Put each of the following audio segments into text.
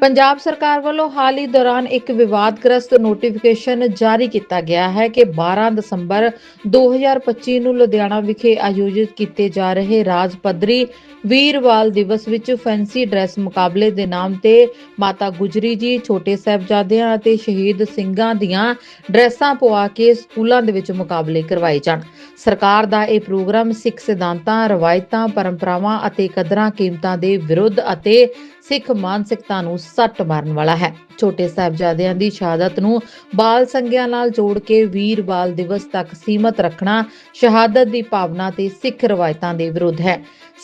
ਪੰਜਾਬ ਸਰਕਾਰ ਵੱਲੋਂ ਹਾਲ ਹੀ ਦੌਰਾਨ ਇੱਕ ਵਿਵਾਦਗ੍ਰਸਤ ਨੋਟੀਫਿਕੇਸ਼ਨ ਜਾਰੀ ਕੀਤਾ ਗਿਆ ਹੈ ਕਿ 12 ਦਸੰਬਰ 2025 ਨੂੰ ਲੁਧਿਆਣਾ ਵਿਖੇ ਆਯੋਜਿਤ ਕੀਤੇ ਜਾ ਰਹੇ ਰਾਜ ਪੱਧਰੀ ਵੀਰਵਾਲ ਦਿਵਸ ਵਿੱਚ ਫੈਂਸੀ ਡਰੈਸ ਮੁਕਾਬਲੇ ਦੇ ਨਾਮ ਤੇ ਮਾਤਾ ਗੁਜਰੀ ਜੀ, ਛੋਟੇ ਸਾਹਿਬਜ਼ਾਦਿਆਂ ਅਤੇ ਸ਼ਹੀਦ ਸਿੰਘਾਂ ਦੀਆਂ ਡਰੈਸਾਂ ਪਵਾ ਕੇ ਸਕੂਲਾਂ ਦੇ ਵਿੱਚ ਮੁਕਾਬਲੇ ਕਰਵਾਏ ਜਾਣ। ਸਰਕਾਰ ਦਾ ਇਹ ਪ੍ਰੋਗਰਾਮ ਸਿੱਖ ਸਿਧਾਂਤਾਂ, ਰਵਾਇਤਾਂ, ਪਰੰਪਰਾਵਾਂ ਅਤੇ ਕਦਰਾਂ ਕੀਮਤਾਂ ਦੇ ਵਿਰੁੱਧ ਅਤੇ ਸਿੱਖ ਮਾਨਸਿਕਤਾ ਨੂੰ ਸੱਟ ਮਾਰਨ ਵਾਲਾ ਹੈ। ਛੋਟੇ ਸਾਹਿਬਜ਼ਾਦਿਆਂ ਦੀ ਸ਼ਹਾਦਤ ਨੂੰ ਬਾਲ ਸੰਗਿਆ ਨਾਲ ਜੋੜ ਕੇ ਵੀਰ ਬਾਲ ਦਿਵਸ ਤੱਕ ਸੀਮਤ ਰੱਖਣਾ ਸ਼ਹਾਦਤ ਦੀ ਭਾਵਨਾ ਤੇ ਸਿੱਖ ਰਵਾਇਤਾਂ ਦੇ ਵਿਰੁੱਧ ਹੈ।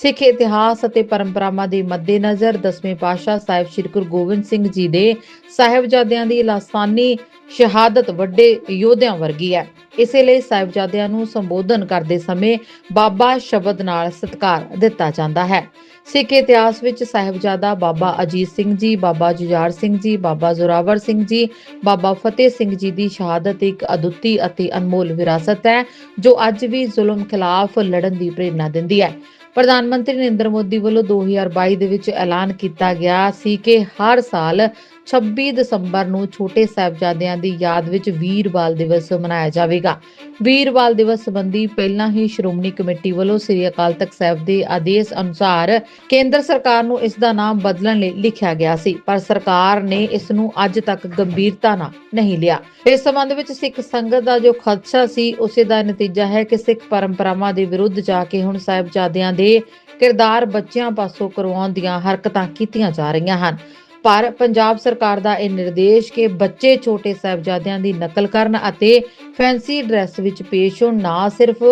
ਸਿੱਖ ਇਤਿਹਾਸ ਅਤੇ ਪਰੰਪਰਾਵਾਂ ਦੇ ਮੱਦੇਨਜ਼ਰ ਦਸਵੇਂ ਪਾਤਸ਼ਾਹ ਸਾਹਿਬ ਸ੍ਰੀ ਗੁਰੂ ਗੋਬਿੰਦ ਸਿੰਘ ਜੀ ਦੇ ਸਾਹਿਬਜ਼ਾਦਿਆਂ ਦੀ ਲਾਸਾਨੀ ਸ਼ਹਾਦਤ ਵੱਡੇ ਯੋਧਿਆਂ ਵਰਗੀ ਹੈ। ਇਸੇ ਲਈ ਸਾਹਿਬਜ਼ਾਦਿਆਂ ਨੂੰ ਸੰਬੋਧਨ ਕਰਦੇ ਸਮੇਂ ਬਾਬਾ ਸ਼ਬਦ ਨਾਲ ਸਤਿਕਾਰ ਦਿੱਤਾ ਜਾਂਦਾ ਹੈ। ਸਿੱਖ ਇਤਿਹਾਸ ਵਿੱਚ ਸਾਹਿਬਜ਼ਾਦਾ ਬਾਬਾ ਅਜੀਤ ਸਿੰਘ ਜੀ, ਬਾਬਾ ਜੁਝਾਰ ਸਿੰਘ ਜੀ, ਬਾਬਾ ਜ਼ੋਰਾਵਰ ਸਿੰਘ ਜੀ, ਬਾਬਾ ਫਤਿਹ ਸਿੰਘ ਜੀ ਦੀ ਸ਼ਹਾਦਤ ਇੱਕ ਅਦੁੱਤੀ ਅਤੇ ਅਨਮੋਲ ਵਿਰਾਸਤ ਹੈ, ਜੋ ਅੱਜ ਵੀ ਜ਼ੁਲਮ ਖਿਲਾਫ ਲੜਨ ਦੀ ਪ੍ਰੇਰਣਾ ਦਿੰਦੀ ਹੈ। ਪ੍ਰਧਾਨ ਮੰਤਰੀ ਨਰਿੰਦਰ ਮੋਦੀ ਵੱਲੋਂ 2022 ਦੇ ਵਿੱਚ ਐਲਾਨ ਕੀਤਾ ਗਿਆ ਸੀ ਕਿ ਹਰ ਸਾਲ 26 ਦਸੰਬਰ ਨੂੰ ਛੋਟੇ ਸਾਹਿਬਜ਼ਾਦਿਆਂ ਦੀ ਯਾਦ ਵਿੱਚ ਵੀਰ ਬਾਲ ਦਿਵਸ ਮਨਾਇਆ ਜਾਵੇਗਾ। ਵੀਰ ਬਾਲ ਦਿਵਸ ਸੰਬੰਧੀ ਪਹਿਲਾਂ ਹੀ ਸ਼੍ਰੋਮਣੀ ਕਮੇਟੀ ਵੱਲੋਂ ਸ੍ਰੀ ਅਕਾਲ ਤਖਤ ਸਾਹਿਬ ਦੇ ਆਦੇਸ਼ ਅਨੁਸਾਰ ਕੇਂਦਰ ਸਰਕਾਰ ਨੂੰ ਇਸ ਦਾ ਨਾਮ ਬਦਲਣ ਲਈ ਲਿਖਿਆ ਗਿਆ ਸੀ, ਪਰ ਸਰਕਾਰ ਨੇ ਇਸ ਨੂੰ ਅੱਜ ਤੱਕ ਗੰਭੀਰਤਾ ਨਾਲ ਨਹੀਂ ਲਿਆ। ਇਸ ਸੰਬੰਧ ਵਿੱਚ ਸਿੱਖ ਸੰਗਤ ਦਾ ਜੋ ਖਦਸ਼ਾ ਸੀ, ਉਸੇ ਦਾ ਨਤੀਜਾ ਹੈ ਕਿ ਸਿੱਖ ਪਰੰਪਰਾਵਾਂ ਦੇ ਵਿਰੁੱਧ ਜਾ ਕੇ ਹੁਣ ਸਾਹਿਬਜ਼ਾਦਿਆਂ ਦੇ ਕਿਰਦਾਰ ਬੱਚਿਆਂ ਪਾਸੋਂ ਕਰਵਾਉਣ ਦੀਆਂ ਹਰਕਤਾਂ ਕੀਤੀਆਂ ਜਾ ਰਹੀਆਂ ਹਨ। ਪਰ ਪੰਜਾਬ ਸਰਕਾਰ ਦਾ ਇਹ ਨਿਰਦੇਸ਼ ਕਿ ਬੱਚੇ ਛੋਟੇ ਸਾਹਿਬਜ਼ਾਦਿਆਂ ਦੀ ਨਕਲ ਕਰਨ ਅਤੇ ਫੈਂਸੀ ਡਰੈਸ ਵਿੱਚ ਪੇਸ਼ ਹੋਣ ਨਾ ਸਿਰਫ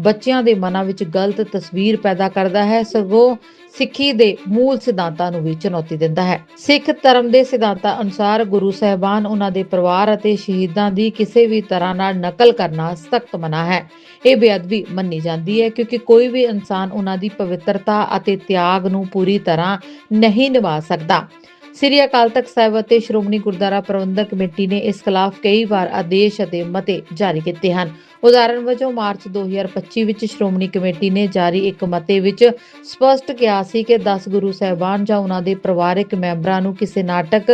ਬੱਚਿਆਂ ਦੇ ਮਨਾਂ ਵਿੱਚ ਗਲਤ ਤਸਵੀਰ ਪੈਦਾ ਕਰਦਾ ਹੈ, ਸਗੋਂ ਸਿੱਖੀ ਦੇ ਮੂਲ ਸਿਧਾਂਤਾਂ ਨੂੰ ਵੀ ਚੁਣੌਤੀ ਦਿੰਦਾ ਹੈ। ਸਿੱਖ ਧਰਮ ਦੇ ਸਿਧਾਂਤਾਂ ਅਨੁਸਾਰ ਗੁਰੂ ਸਾਹਿਬਾਨ ਉਹਨਾਂ ਦੇ ਪਰਿਵਾਰ ਅਤੇ ਸ਼ਹੀਦਾਂ ਦੀ ਕਿਸੇ ਵੀ ਤਰ੍ਹਾਂ ਨਾਲ ਨਕਲ ਕਰਨਾ ਸਖਤ ਮਨਾ ਹੈ। ਇਹ ਬੇਅਦਬੀ ਮੰਨੀ ਜਾਂਦੀ ਹੈ ਕਿਉਂਕਿ ਕੋਈ ਵੀ ਇਨਸਾਨ ਉਹਨਾਂ ਦੀ ਪਵਿੱਤਰਤਾ ਅਤੇ ਤਿਆਗ ਨੂੰ ਪੂਰੀ ਤਰ੍ਹਾਂ ਨਹੀਂ ਨਿਭਾ ਸਕਦਾ। ਸ੍ਰੀ ਅਕਾਲ ਤਖਤ ਸਾਹਿਬ ਅਤੇ ਸ਼੍ਰੋਮਣੀ ਗੁਰਦੁਆਰਾ ਪ੍ਰਬੰਧਕ ਕਮੇਟੀ ਨੇ ਇਸ ਖਿਲਾਫ ਕਈ ਵਾਰ ਆਦੇਸ਼ ਅਤੇ ਮਤੇ ਜਾਰੀ ਕੀਤੇ ਹਨ। ਉਦਾਹਰਣ ਵਜੋਂ, ਮਾਰਚ 2025 ਵਿੱਚ ਸ਼੍ਰੋਮਣੀ ਕਮੇਟੀ ਨੇ ਜਾਰੀ ਇੱਕ ਮਤੇ ਵਿੱਚ ਸਪਸ਼ਟ ਕਿਹਾ ਸੀ ਕਿ 10 ਗੁਰੂ ਸਾਹਿਬਾਨ ਜਾਂ ਉਹਨਾਂ ਦੇ ਪਰਿਵਾਰਕ ਮੈਂਬਰਾਂ ਨੂੰ ਕਿਸੇ ਨਾਟਕ,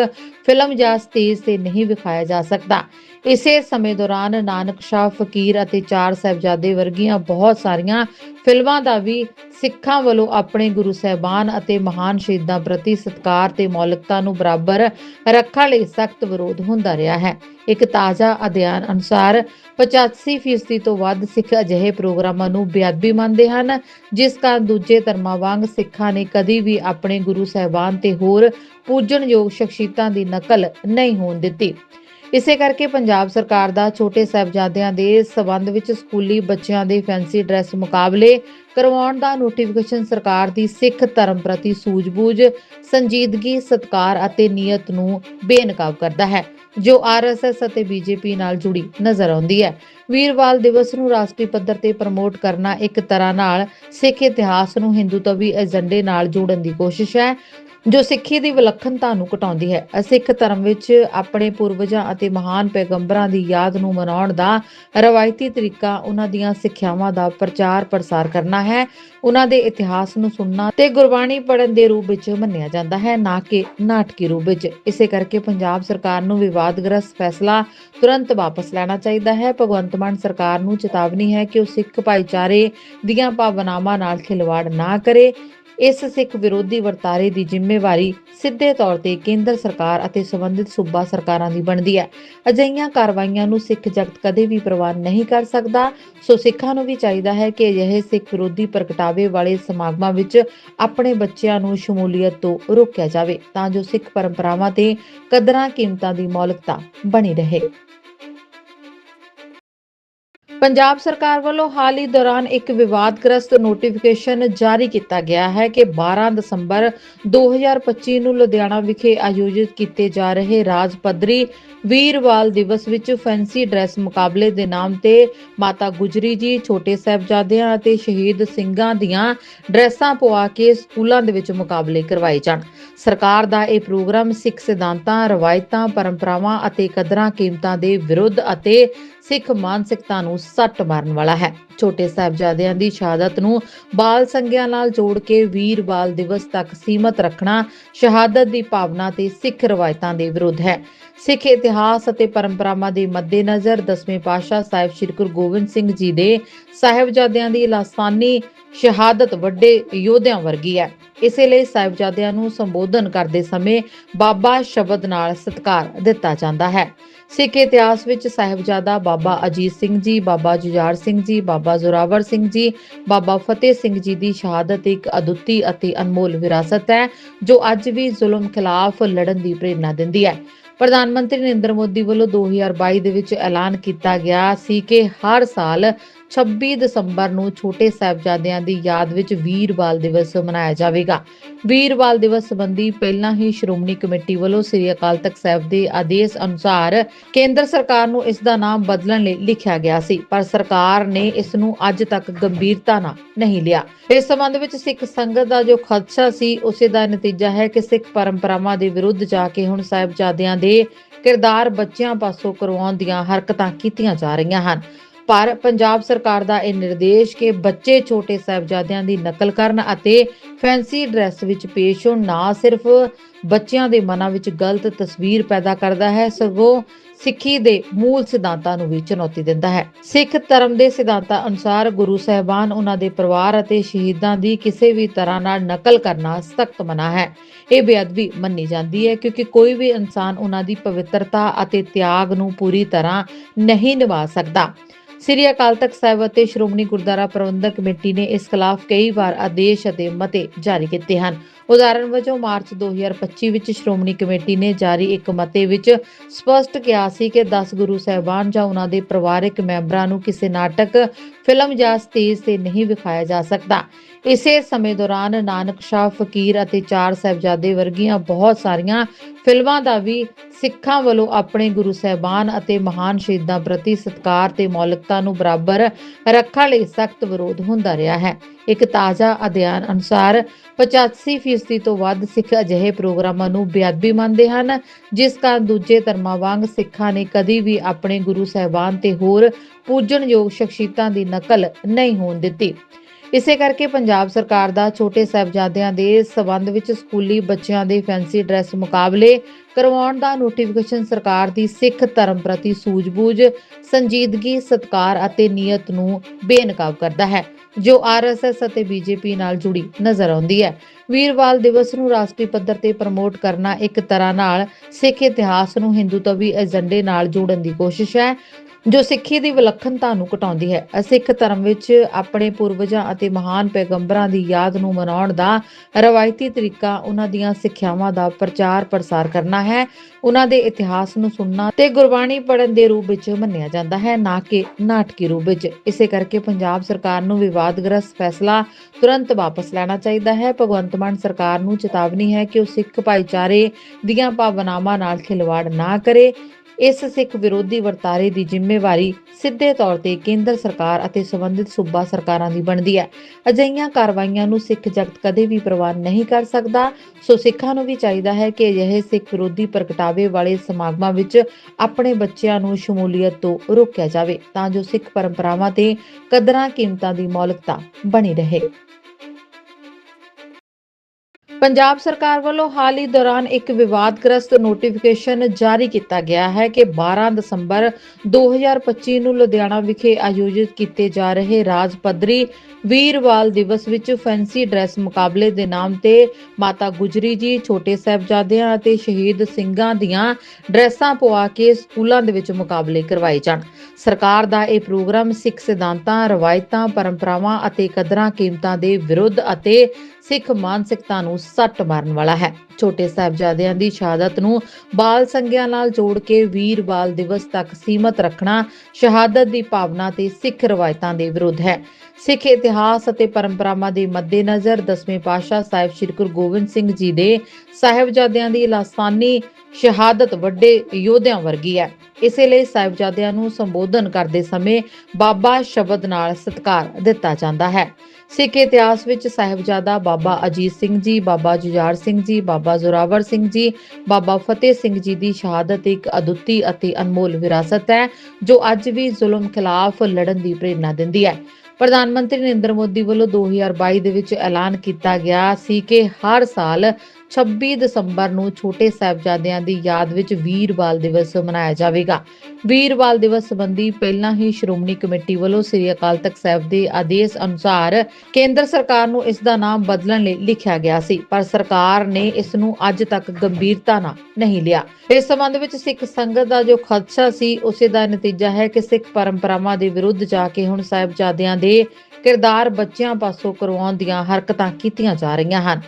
ਫਿਲਮ ਜਾਂ ਸਟੇਜ ਤੇ ਨਹੀਂ ਵਿਖਾਇਆ ਜਾ ਸਕਦਾ। ਇਸੇ ਸਮੇਂ ਦੌਰਾਨ ਨਾਨਕ ਸ਼ਾਹ ਫਕੀਰ ਅਤੇ ਚਾਰ ਸਾਹਿਬਜ਼ਾਦੇ ਵਰਗੀਆਂ ਬਹੁਤ ਸਾਰੀਆਂ ਫਿਲਮਾਂ ਦਾ ਵੀ ਸਿੱਖਾਂ ਵੱਲੋਂ ਆਪਣੇ ਗੁਰੂ ਸਾਹਿਬਾਨ ਅਤੇ ਮਹਾਨ ਸ਼ਹੀਦਾਂ ਪ੍ਰਤੀ ਸਤਿਕਾਰ ਤੇ ਮੌਲਿਕਤਾ ਨੂੰ ਬਰਾਬਰ ਰੱਖਣ ਲਈ ਸਖਤ ਵਿਰੋਧ ਹੁੰਦਾ ਰਿਹਾ ਹੈ। ਇੱਕ ਤਾਜ਼ਾ ਅਧਿਐਨ ਅਨੁਸਾਰ 85% ਤੋਂ ਵੱਧ ਸਿੱਖ ਅਜਿਹੇ ਪ੍ਰੋਗਰਾਮਾਂ ਨੂੰ ਬੇਅਦਬੀ ਮੰਨਦੇ ਹਨ, ਜਿਸ ਕਾਰਨ ਦੂਜੇ ਧਰਮਾਂ ਵਾਂਗ ਸਿੱਖਾਂ ਨੇ ਕਦੀ ਵੀ ਆਪਣੇ ਗੁਰੂ ਸਾਹਿਬਾਨ ਤੇ ਹੋਰ ਪੂਜਣਯੋਗ ਸ਼ਖਸੀਅਤਾਂ ਦੀ ਨਕਲ ਨਹੀਂ ਹੋਣ ਦਿੱਤੀ। ਇਸੇ ਕਰਕੇ ਪੰਜਾਬ ਸਰਕਾਰ ਦਾ ਛੋਟੇ ਸਾਹਿਬਜ਼ਾਦਿਆਂ ਦੇ ਸਬੰਧ ਵਿੱਚ ਸਕੂਲੀ ਬੱਚਿਆਂ ਦੇ ਫੈਂਸੀ ਡਰੈਸ ਮੁਕਾਬਲੇ ਕਰਵਾਉਣ ਦਾ ਨੋਟੀਫਿਕੇਸ਼ਨ ਸਰਕਾਰ ਦੀ ਸਿੱਖ ਧਰਮ ਪ੍ਰਤੀ ਸੂਝ-ਬੂਝ, ਸੰਜੀਦਗੀ, ਸਤਕਾਰ ਅਤੇ ਨੀਅਤ ਨੂੰ ਬੇਨਕਾਬ ਕਰਦਾ ਹੈ, ਜੋ ਆਰਐਸਐਸ ਅਤੇ ਬੀਜੇਪੀ ਨਾਲ ਜੁੜੀ ਨਜ਼ਰ ਆਉਂਦੀ ਹੈ। ਵੀਰਵਾਲ ਦਿਵਸ ਨੂੰ ਰਾਸ਼ਟਰੀ ਪੱਧਰ ਤੇ ਪ੍ਰਮੋਟ ਕਰਨਾ ਇੱਕ ਤਰ੍ਹਾਂ ਨਾਲ ਸਿੱਖ ਇਤਿਹਾਸ ਨੂੰ ਹਿੰਦੂਤਵੀ ਏਜੰਡੇ ਨਾਲ ਜੋੜਨ ਦੀ ਕੋਸ਼ਿਸ਼ ਹੈ। ਜੋ ਸਿੱਖੀ ਦੀ ਵਿਲੱਖਣਤਾ ਨੂੰ ਘਟਾਉਂਦੀ ਹੈ। ਸਿੱਖ ਧਰਮ ਵਿੱਚ ਆਪਣੇ ਪੂਰਵਜਾਂ ਅਤੇ ਮਹਾਨ ਪੈਗੰਬਰਾਂ ਦੀ ਯਾਦ ਨੂੰ ਮਨਾਉਣ ਦਾ ਰਵਾਇਤੀ ਤਰੀਕਾ ਉਹਨਾਂ ਦੀਆਂ ਸਿੱਖਿਆਵਾਂ ਦਾ ਪ੍ਰਚਾਰ ਪ੍ਰਸਾਰ ਕਰਨਾ ਹੈ। ਉਹਨਾਂ ਦੇ ਇਤਿਹਾਸ ਨੂੰ ਸੁਣਨਾ ਤੇ ਗੁਰਬਾਣੀ ਪੜ੍ਹਨ ਦੇ ਰੂਪ ਵਿੱਚ ਮੰਨਿਆ ਜਾਂਦਾ ਹੈ, ਨਾ ਕਿ ਨਾਟਕੀ ਰੂਪ ਵਿੱਚ। ਇਸੇ ਕਰਕੇ ਪੰਜਾਬ ਸਰਕਾਰ ਨੂੰ ਵਿਵਾਦਗ੍ਰਸਤ ਫੈਸਲਾ ਤੁਰੰਤ ਵਾਪਸ ਲੈਣਾ ਚਾਹੀਦਾ ਹੈ। ਭਗਵੰਤ ਮਾਨ ਸਰਕਾਰ ਨੂੰ ਚੇਤਾਵਨੀ ਹੈ ਕਿ ਉਹ ਸਿੱਖ ਭਾਈਚਾਰੇ ਦੀਆਂ ਭਾਵਨਾਵਾਂ ਨਾਲ ਖਿਲਵਾੜ ਨਾ ਕਰੇ। ਇਸ ਸਿੱਖ ਵਿਰੋਧੀ ਵਰਤਾਰੇ ਦੀ ਜ਼ਿੰਮੇਵਾਰੀ ਸਿੱਧੇ ਤੌਰ ਤੇ ਕੇਂਦਰ ਸਰਕਾਰ ਅਤੇ ਸੰਬੰਧਿਤ ਸੂਬਾ ਸਰਕਾਰਾਂ ਦੀ ਬਣਦੀ ਹੈ। ਅਜਿਹੀਆਂ ਕਾਰਵਾਈਆਂ ਨੂੰ ਸਿੱਖ ਜਗਤ ਕਦੇ ਵੀ ਪ੍ਰਵਾਨ ਨਹੀਂ ਕਰ ਸਕਦਾ। ਸੋ ਸਿੱਖਾਂ ਨੂੰ ਵੀ ਚਾਹੀਦਾ ਹੈ ਕਿ ਅਜਿਹੇ ਸਿੱਖ ਵਿਰੋਧੀ ਪ੍ਰਗਟਾਵੇ ਵਾਲੇ ਸਮਾਗਮਾਂ ਵਿੱਚ ਆਪਣੇ ਬੱਚਿਆਂ ਨੂੰ ਸ਼ਮੂਲੀਅਤ ਤੋਂ ਰੋਕਿਆ ਜਾਵੇ, ਤਾਂ ਜੋ ਸਿੱਖ ਪਰੰਪਰਾਵਾਂ ਤੇ ਕਦਰਾਂ ਕੀਮਤਾਂ ਦੀ ਮੌਲਿਕਤਾ ਬਣੀ ਰਹੇ। ਪੰਜਾਬ ਸਰਕਾਰ ਵੱਲੋਂ ਹਾਲ ਹੀ ਦੌਰਾਨ ਇੱਕ ਵਿਵਾਦਗ੍ਰਸਤ ਨੋਟੀਫਿਕੇਸ਼ਨ ਜਾਰੀ ਕੀਤਾ ਗਿਆ ਹੈ ਕਿ 12 ਦਸੰਬਰ 2025 ਨੂੰ ਲੁਧਿਆਣਾ ਵਿਖੇ ਆਯੋਜਿਤ ਕੀਤੇ ਜਾ ਰਹੇ ਰਾਜ ਪੱਧਰੀ ਵੀਰਵਾਲ ਦਿਵਸ ਵਿੱਚ ਫੈਂਸੀ ਡਰੈਸ ਮੁਕਾਬਲੇ ਦੇ ਨਾਮ ਤੇ ਮਾਤਾ ਗੁਜਰੀ ਜੀ, ਛੋਟੇ ਸਾਹਿਬਜ਼ਾਦਿਆਂ ਅਤੇ ਸ਼ਹੀਦ ਸਿੰਘਾਂ ਦੀਆਂ ਡਰੈਸਾਂ ਪਵਾ ਕੇ ਸਕੂਲਾਂ ਦੇ ਵਿੱਚ ਮੁਕਾਬਲੇ ਕਰਵਾਏ ਜਾਣ। ਸਰਕਾਰ ਦਾ ਇਹ ਪ੍ਰੋਗਰਾਮ ਸਿੱਖ ਸਿਧਾਂਤਾਂ, ਰਵਾਇਤਾਂ, ਪਰੰਪਰਾਵਾਂ ਅਤੇ ਕਦਰਾਂ ਕੀਮਤਾਂ ਦੇ ਵਿਰੁੱਧ ਅਤੇ ਸਿੱਖ ਮਾਨਸਿਕਤਾ ਨੂੰ ਸੱਟ ਮਾਰਨ ਵਾਲਾ ਹੈ। ਛੋਟੇ ਸਾਹਿਬਜ਼ਾਦਿਆਂ ਦੀ ਸ਼ਹਾਦਤ ਨੂੰ ਬਾਲ ਸੰਗਿਆ ਨਾਲ ਜੋੜ ਕੇ ਵੀਰ ਬਾਲ ਦਿਵਸ ਤੱਕ ਸੀਮਤ ਰੱਖਣਾ ਸ਼ਹਾਦਤ ਦੀ ਭਾਵਨਾ ਤੇ ਸਿੱਖ ਰਵਾਇਤਾਂ ਦੇ ਵਿਰੁੱਧ ਹੈ। ਸਿੱਖ ਇਤਿਹਾਸ ਅਤੇ ਪਰੰਪਰਾਵਾਂ ਦੇ ਮੱਦੇਨਜ਼ਰ ਦਸਵੇਂ ਪਾਤਸ਼ਾਹ ਸਾਹਿਬ ਸ੍ਰੀ ਗੁਰੂ ਗੋਬਿੰਦ ਸਿੰਘ ਜੀ ਦੇ ਸਾਹਿਬਜ਼ਾਦਿਆਂ ਦੀ ਲਾਸਾਨੀ ਸ਼ਹਾਦਤ ਵੱਡੇ ਯੋਧਿਆਂ ਵਰਗੀ ਹੈ। ਇਸੇ ਲਈ ਸਾਹਿਬਜ਼ਾਦਿਆਂ ਨੂੰ ਸੰਬੋਧਨ ਕਰਦੇ ਸਮੇਂ ਬਾਬਾ ਸ਼ਬਦ ਨਾਲ ਸਤਿਕਾਰ ਦਿੱਤਾ ਜਾਂਦਾ ਹੈ। ਸਿੱਖ ਇਤਿਹਾਸ ਵਿੱਚ ਸਾਹਿਬਜ਼ਾਦਾ ਬਾਬਾ ਅਜੀਤ ਸਿੰਘ ਜੀ, ਬਾਬਾ ਜੁਝਾਰ ਸਿੰਘ ਜੀ, ਬਾਬਾ ਜ਼ੋਰਾਵਰ ਸਿੰਘ ਜੀ, ਬਾਬਾ ਫਤਿਹ ਸਿੰਘ ਜੀ ਦੀ ਸ਼ਹਾਦਤ ਇੱਕ ਅਦੁੱਤੀ ਅਤੇ ਅਨਮੋਲ ਵਿਰਾਸਤ ਹੈ, ਜੋ ਅੱਜ ਵੀ ਜ਼ੁਲਮ ਖਿਲਾਫ ਲੜਨ ਦੀ ਪ੍ਰੇਰਣਾ ਦਿੰਦੀ ਹੈ। ਪ੍ਰਧਾਨ ਮੰਤਰੀ ਨਰਿੰਦਰ ਮੋਦੀ ਵੱਲੋਂ 2022 ਦੇ ਵਿੱਚ ਐਲਾਨ ਕੀਤਾ ਗਿਆ ਸੀ ਕਿ ਹਰ ਸਾਲ 26 ਦਸੰਬਰ ਨੂੰ ਛੋਟੇ ਸਾਹਿਬਜ਼ਾਦਿਆਂ ਦੀ ਯਾਦ ਵਿੱਚ ਵੀਰ ਬਾਲ ਦਿਵਸ ਮਨਾਇਆ ਜਾਵੇਗਾ। ਵੀਰ ਬਾਲ ਦਿਵਸ ਸੰਬੰਧੀ ਪਹਿਲਾਂ ਹੀ ਸ਼੍ਰੋਮਣੀ ਕਮੇਟੀ ਵੱਲੋਂ ਸ੍ਰੀ ਅਕਾਲ ਤਖਤ ਸਾਹਿਬ ਦੇ ਆਦੇਸ਼ ਅਨੁਸਾਰ ਕੇਂਦਰ ਸਰਕਾਰ ਨੂੰ ਇਸ ਦਾ ਨਾਮ ਬਦਲਣ ਲਈ ਲਿਖਿਆ ਗਿਆ ਸੀ, ਪਰ ਸਰਕਾਰ ਨੇ ਇਸ ਨੂੰ ਅੱਜ ਤੱਕ ਗੰਭੀਰਤਾ ਨਾਲ ਨਹੀਂ ਲਿਆ। ਇਸ ਸੰਬੰਧ ਵਿੱਚ ਸਿੱਖ ਸੰਗਤ ਦਾ ਜੋ ਖਦਸ਼ਾ ਸੀ, ਉਸੇ ਦਾ ਨਤੀਜਾ ਹੈ ਕਿ ਸਿੱਖ ਪਰੰਪਰਾਵਾਂ ਦੇ ਵਿਰੁੱਧ ਜਾ ਕੇ ਹੁਣ ਸਾਹਿਬਜ਼ਾਦਿਆਂ ਦੇ ਕਿਰਦਾਰ ਬੱਚਿਆਂ ਪਾਸੋਂ ਕਰਵਾਉਣ ਦੀਆਂ ਹਰਕਤਾਂ ਕੀਤੀਆਂ ਜਾ ਰਹੀਆਂ ਹਨ। ਪਰ ਪੰਜਾਬ ਸਰਕਾਰ ਦਾ ਇਹ ਨਿਰਦੇਸ਼ ਕਿ ਬੱਚੇ ਛੋਟੇ ਸਾਹਿਬਜ਼ਾਦਿਆਂ ਦੀ ਨਕਲ ਕਰਨ ਅਤੇ ਫੈਂਸੀ ਡਰੈਸ ਵਿੱਚ ਪੇਸ਼ ਹੋਣ ਨਾ ਸਿਰਫ ਬੱਚਿਆਂ ਦੇ ਮਨਾਂ ਵਿੱਚ ਗਲਤ ਤਸਵੀਰ ਪੈਦਾ ਕਰਦਾ ਹੈ, ਸਗੋਂ ਸਿੱਖੀ ਦੇ ਮੂਲ ਸਿਧਾਂਤਾਂ ਨੂੰ ਵੀ ਚੁਣੌਤੀ ਦਿੰਦਾ ਹੈ। ਸਿੱਖ ਧਰਮ ਦੇ ਸਿਧਾਂਤਾਂ ਅਨੁਸਾਰ ਗੁਰੂ ਸਾਹਿਬਾਨ ਉਹਨਾਂ ਦੇ ਪਰਿਵਾਰ ਅਤੇ ਸ਼ਹੀਦਾਂ ਦੀ ਕਿਸੇ ਵੀ ਤਰ੍ਹਾਂ ਨਾਲ ਨਕਲ ਕਰਨਾ ਸਖਤ ਮਨਾ ਹੈ। ਇਹ ਬੇਅਦਬੀ ਮੰਨੀ ਜਾਂਦੀ ਹੈ ਕਿਉਂਕਿ ਕੋਈ ਵੀ ਇਨਸਾਨ ਉਹਨਾਂ ਦੀ ਪਵਿੱਤਰਤਾ ਅਤੇ ਤਿਆਗ ਨੂੰ ਪੂਰੀ ਤਰ੍ਹਾਂ ਨਹੀਂ ਨਿਭਾ ਸਕਦਾ। ਸ੍ਰੀ ਅਕਾਲ ਤਖਤ ਸਾਹਿਬ ਅਤੇ ਸ਼੍ਰੋਮਣੀ ਗੁਰਦੁਆਰਾ ਪ੍ਰਬੰਧਕ ਕਮੇਟੀ ਨੇ ਇਸ ਖਿਲਾਫ ਕਈ ਵਾਰ ਆਦੇਸ਼ ਅਤੇ ਮਤੇ ਜਾਰੀ ਕੀਤੇ ਹਨ। ਉਦਾਹਰਣ ਵਜੋਂ ਮਾਰਚ 2025 ਵਿੱਚ ਸ਼੍ਰੋਮਣੀ ਕਮੇਟੀ ਨੇ ਜਾਰੀ ਇੱਕ ਮਤੇ ਵਿੱਚ ਸਪਸ਼ਟ ਕਿਹਾ ਸੀ ਕਿ 10 ਗੁਰੂ ਸਾਹਿਬਾਨ ਜਾਂ ਉਹਨਾਂ ਦੇ ਪਰਿਵਾਰਕ ਮੈਂਬਰਾਂ ਨੂੰ ਕਿਸੇ ਨਾਟਕ, ਫਿਲਮ ਜਾਂ ਸਟੇਜ ਤੇ ਨਹੀਂ ਵਿਖਾਇਆ ਜਾ ਸਕਦਾ। ਇਸੇ ਸਮੇਂ ਦੌਰਾਨ ਨਾਨਕ ਸ਼ਾਹ ਫਕੀਰ ਅਤੇ ਚਾਰ ਸਾਹਿਬਜ਼ਾਦੇ ਵਰਗੀਆਂ ਬਹੁਤ ਸਾਰੀਆਂ ਫਿਲਮਾਂ ਦਾ ਵੀ ਸਿੱਖਾਂ ਵੱਲੋਂ ਆਪਣੇ ਗੁਰੂ ਸਾਹਿਬਾਨ ਅਤੇ ਮਹਾਨ ਸ਼ਹੀਦਾਂ ਪ੍ਰਤੀ ਸਤਿਕਾਰ ਤੇ ਮੌਲਿਕਤਾ ਨੂੰ ਬਰਾਬਰ ਰੱਖਣ ਲਈ ਸਖਤ ਵਿਰੋਧ ਹੁੰਦਾ ਰਿਹਾ ਹੈ। ਇੱਕ ਤਾਜ਼ਾ ਅਧਿਐਨ ਅਨੁਸਾਰ 85% ਤੋਂ ਵੱਧ ਸਿੱਖ ਅਜਿਹੇ ਪ੍ਰੋਗਰਾਮਾਂ ਨੂੰ ਬੇਅਦਬੀ ਮੰਨਦੇ ਹਨ, ਜਿਸ ਕਾਰਨ ਦੂਜੇ ਧਰਮਾਂ ਵਾਂਗ ਸਿੱਖਾਂ ਨੇ ਕਦੀ ਵੀ ਆਪਣੇ ਗੁਰੂ ਸਾਹਿਬਾਨ ਤੇ ਹੋਰ ਪੂਜਣਯੋਗ ਸ਼ਖਸੀਅਤਾਂ ਦੀ ਨਕਲ ਨਹੀਂ ਹੋਣ ਦਿੱਤੀ। ਇਸੇ ਕਰਕੇ ਪੰਜਾਬ ਸਰਕਾਰ ਦਾ ਛੋਟੇ ਸਾਹਿਬਜ਼ਾਦਿਆਂ ਦੇ ਸਬੰਧ ਵਿੱਚ ਸਕੂਲੀ ਬੱਚਿਆਂ ਦੇ ਫੈਂਸੀ ਡਰੈਸ ਮੁਕਾਬਲੇ ਕਰਵਾਉਣ ਦਾ ਨੋਟੀਫਿਕੇਸ਼ਨ ਸਰਕਾਰ ਦੀ ਸਿੱਖ ਧਰਮ ਪ੍ਰਤੀ ਸੂਝ-ਬੂਝ, ਸੰਜੀਦਗੀ, ਸਤਕਾਰ ਅਤੇ ਨੀਅਤ ਨੂੰ ਬੇਨਕਾਬ ਕਰਦਾ ਹੈ। ਜੋ ਆਰਐਸਐਸ ਅਤੇ ਬੀਜੇਪੀ ਨਾਲ ਜੁੜੀ ਨਜ਼ਰ ਆਉਂਦੀ ਹੈ। ਵੀਰਵਾਲ ਦਿਵਸ ਨੂੰ ਰਾਸ਼ਟਰੀ ਪੱਧਰ ਤੇ ਪ੍ਰਮੋਟ ਕਰਨਾ ਇੱਕ ਤਰ੍ਹਾਂ ਨਾਲ ਸਿੱਖ ਇਤਿਹਾਸ ਨੂੰ ਹਿੰਦੂਤਵੀ ਏਜੰਡੇ ਨਾਲ ਜੋੜਨ ਦੀ ਕੋਸ਼ਿਸ਼ ਹੈ। ਜੋ ਸਿੱਖੀ ਦੀ ਵਿਲੱਖਣਤਾ ਨੂੰ ਘਟਾਉਂਦੀ ਹੈ। ਸਿੱਖ ਧਰਮ ਵਿੱਚ ਆਪਣੇ ਪੂਰਵਜਾਂ ਅਤੇ ਮਹਾਨ ਪੈਗੰਬਰਾਂ ਦੀ ਯਾਦ ਨੂੰ ਮਨਾਉਣ ਦਾ ਰਵਾਇਤੀ ਤਰੀਕਾ ਉਹਨਾਂ ਦੀਆਂ ਸਿੱਖਿਆਵਾਂ ਦਾ ਪ੍ਰਚਾਰ ਪ੍ਰਸਾਰ ਕਰਨਾ ਹੈ। ਉਹਨਾਂ ਦੇ ਇਤਿਹਾਸ ਨੂੰ ਸੁਣਨਾ ਤੇ ਗੁਰਬਾਣੀ ਪੜ੍ਹਨ ਦੇ ਰੂਪ ਵਿੱਚ ਮੰਨਿਆ ਜਾਂਦਾ ਹੈ, ਨਾ ਕਿ ਨਾਟਕੀ ਰੂਪ ਵਿੱਚ। ਇਸੇ ਕਰਕੇ ਪੰਜਾਬ ਸਰਕਾਰ ਨੂੰ ਵਿਵਾਦਗ੍ਰਸਤ ਫੈਸਲਾ ਤੁਰੰਤ ਵਾਪਸ ਲੈਣਾ ਚਾਹੀਦਾ ਹੈ। ਭਗਵੰਤ ਮਾਨ ਸਰਕਾਰ ਨੂੰ ਚੇਤਾਵਨੀ ਹੈ ਕਿ ਉਹ ਸਿੱਖ ਭਾਈਚਾਰੇ ਦੀਆਂ ਭਾਵਨਾਵਾਂ ਨਾਲ ਖਿਲਵਾੜ ਨਾ ਕਰੇ। ਇਸ ਸਿੱਖ ਵਿਰੋਧੀ ਵਰਤਾਰੇ ਦੀ ਜ਼ਿੰਮੇਵਾਰੀ ਸਿੱਧੇ ਤੌਰ ਤੇ ਕੇਂਦਰ ਸਰਕਾਰ ਅਤੇ ਸੰਬੰਧਿਤ ਸੂਬਾ ਸਰਕਾਰਾਂ ਦੀ ਬਣਦੀ ਹੈ। ਅਜਿਹੀਆਂ ਕਾਰਵਾਈਆਂ ਨੂੰ ਸਿੱਖ ਜਗਤ ਕਦੇ ਵੀ ਪ੍ਰਵਾਨ ਨਹੀਂ ਕਰ ਸਕਦਾ। ਸੋ ਸਿੱਖਾਂ ਨੂੰ ਵੀ ਚਾਹੀਦਾ ਹੈ ਕਿ ਅਜਿਹੇ ਸਿੱਖ ਵਿਰੋਧੀ ਪ੍ਰਗਟਾਵੇ ਵਾਲੇ ਸਮਾਗਮਾਂ ਵਿੱਚ ਆਪਣੇ ਬੱਚਿਆਂ ਨੂੰ ਸ਼ਮੂਲੀਅਤ ਤੋਂ ਰੋਕਿਆ ਜਾਵੇ, ਤਾਂ ਜੋ ਸਿੱਖ ਪਰੰਪਰਾਵਾਂ ਤੇ ਕਦਰਾਂ ਕੀਮਤਾਂ ਦੀ ਮੌਲਿਕਤਾ ਬਣੀ ਰਹੇ। ਪੰਜਾਬ ਸਰਕਾਰ ਵੱਲੋਂ ਹਾਲ ਹੀ ਦੌਰਾਨ ਇੱਕ ਵਿਵਾਦਗ੍ਰਸਤ ਨੋਟੀਫਿਕੇਸ਼ਨ ਜਾਰੀ ਕੀਤਾ ਗਿਆ ਹੈ ਕਿ 12 ਦਸੰਬਰ 2025 ਨੂੰ ਲੁਧਿਆਣਾ ਵਿਖੇ ਆਯੋਜਿਤ ਕੀਤੇ ਜਾ ਰਹੇ ਰਾਜ ਪੱਧਰੀ ਵੀਰਵਾਲ ਦਿਵਸ ਵਿੱਚ ਫੈਂਸੀ ਡਰੈਸ ਮੁਕਾਬਲੇ ਦੇ ਨਾਮ ਤੇ ਮਾਤਾ ਗੁਜਰੀ ਜੀ, ਛੋਟੇ ਸਾਹਿਬਜ਼ਾਦਿਆਂ ਅਤੇ ਸ਼ਹੀਦ ਸਿੰਘਾਂ ਦੀਆਂ ਡਰੈਸਾਂ ਪਵਾ ਕੇ ਸਕੂਲਾਂ ਦੇ ਵਿੱਚ ਮੁਕਾਬਲੇ ਕਰਵਾਏ ਜਾਣ। ਸਰਕਾਰ ਦਾ ਇਹ ਪ੍ਰੋਗਰਾਮ ਸਿੱਖ ਸਿਧਾਂਤਾਂ, ਰਵਾਇਤਾਂ, ਪਰੰਪਰਾਵਾਂ ਅਤੇ ਕਦਰਾਂ ਕੀਮਤਾਂ ਦੇ ਵਿਰੁੱਧ ਅਤੇ ਸਿੱਖ ਮਾਨਸਿਕਤਾ ਨੂੰ ਸੱਟ ਮਾਰਨ ਵਾਲਾ ਹੈ। ਛੋਟੇ ਸਾਹਿਬਜ਼ਾਦਿਆਂ ਦੀ ਸ਼ਹਾਦਤ ਨੂੰ ਬਾਲ ਸੰਗਿਆ ਨਾਲ ਜੋੜ ਕੇ ਵੀਰ ਬਾਲ ਦਿਵਸ ਤੱਕ ਸੀਮਤ ਰੱਖਣਾ ਸ਼ਹਾਦਤ ਦੀ ਭਾਵਨਾ ਤੇ ਸਿੱਖ ਰਵਾਇਤਾਂ ਦੇ ਵਿਰੁੱਧ ਹੈ। ਸਿੱਖ ਇਤਿਹਾਸ ਅਤੇ ਪਰੰਪਰਾਵਾਂ ਦੇ ਮੱਦੇਨਜ਼ਰ ਦਸਵੇਂ ਪਾਤਸ਼ਾਹ ਸਾਹਿਬ ਸ੍ਰੀ ਗੁਰੂ ਗੋਬਿੰਦ ਸਿੰਘ ਜੀ ਦੇ ਸਾਹਿਬਜ਼ਾਦਿਆਂ ਦੀ ਲਾਸਾਨੀ ਸ਼ਹਾਦਤ ਵੱਡੇ ਯੋਧਿਆਂ ਵਰਗੀ ਹੈ। ਇਸੇ ਲਈ ਸਾਹਿਬਜ਼ਾਦਿਆਂ ਨੂੰ ਸੰਬੋਧਨ ਕਰਦੇ ਸਮੇਂ ਬਾਬਾ ਸ਼ਬਦ ਨਾਲ ਸਤਿਕਾਰ ਦਿੱਤਾ ਜਾਂਦਾ ਹੈ। ਸਿੱਖ ਇਤਿਹਾਸ ਵਿੱਚ ਸਾਹਿਬਜ਼ਾਦਾ ਬਾਬਾ ਅਜੀਤ ਸਿੰਘ ਜੀ, ਬਾਬਾ ਜੁਝਾਰ ਸਿੰਘ ਜੀ, ਬਾਬਾ ਜ਼ੋਰਾਵਰ ਸਿੰਘ ਜੀ, ਬਾਬਾ ਫਤਿਹ ਸਿੰਘ ਜੀ ਦੀ ਸ਼ਹਾਦਤ ਇੱਕ ਅਦੁੱਤੀ ਅਤੇ ਅਨਮੋਲ ਵਿਰਾਸਤ ਹੈ, ਜੋ ਅੱਜ ਵੀ ਜ਼ੁਲਮ ਖਿਲਾਫ ਲੜਨ ਦੀ ਪ੍ਰੇਰਣਾ ਦਿੰਦੀ ਹੈ। ਪ੍ਰਧਾਨ ਮੰਤਰੀ ਨਰਿੰਦਰ ਮੋਦੀ ਵੱਲੋਂ 2022 ਦੇ ਵਿੱਚ ਐਲਾਨ ਕੀਤਾ ਗਿਆ ਸੀ ਕਿ ਹਰ ਸਾਲ 26 ਦਸੰਬਰ ਨੂੰ ਛੋਟੇ ਸਾਹਿਬਜ਼ਾਦਿਆਂ ਦੀ ਯਾਦ ਵਿੱਚ ਵੀਰ ਬਾਲ ਦਿਵਸ ਮਨਾਇਆ ਜਾਵੇਗਾ। ਵੀਰ ਬਾਲ ਦਿਵਸ ਸੰਬੰਧੀ ਪਹਿਲਾਂ ਹੀ ਸ਼੍ਰੋਮਣੀ ਕਮੇਟੀ ਵੱਲੋਂ ਸ੍ਰੀ ਅਕਾਲ ਤਖਤ ਸਾਹਿਬ ਦੇ ਆਦੇਸ਼ ਅਨੁਸਾਰ ਕੇਂਦਰ ਸਰਕਾਰ ਨੂੰ ਇਸ ਦਾ ਨਾਮ ਬਦਲਣ ਲਈ ਲਿਖਿਆ ਗਿਆ ਸੀ, ਪਰ ਸਰਕਾਰ ਨੇ ਇਸ ਨੂੰ ਅੱਜ ਤੱਕ ਗੰਭੀਰਤਾ ਨਾਲ ਨਹੀਂ ਲਿਆ। ਇਸ ਸੰਬੰਧ ਵਿੱਚ ਸਿੱਖ ਸੰਗਤ ਦਾ ਜੋ ਖਦਸ਼ਾ ਸੀ, ਉਸੇ ਦਾ ਨਤੀਜਾ ਹੈ ਕਿ ਸਿੱਖ ਪਰੰਪਰਾਵਾਂ ਦੇ ਵਿਰੁੱਧ ਜਾ ਕੇ ਹੁਣ ਸਾਹਿਬਜ਼ਾਦਿਆਂ ਦੇ ਕਿਰਦਾਰ ਬੱਚਿਆਂ ਪਾਸੋਂ ਕਰਵਾਉਣ ਦੀਆਂ ਹਰਕਤਾਂ ਕੀਤੀਆਂ ਜਾ ਰਹੀਆਂ ਹਨ।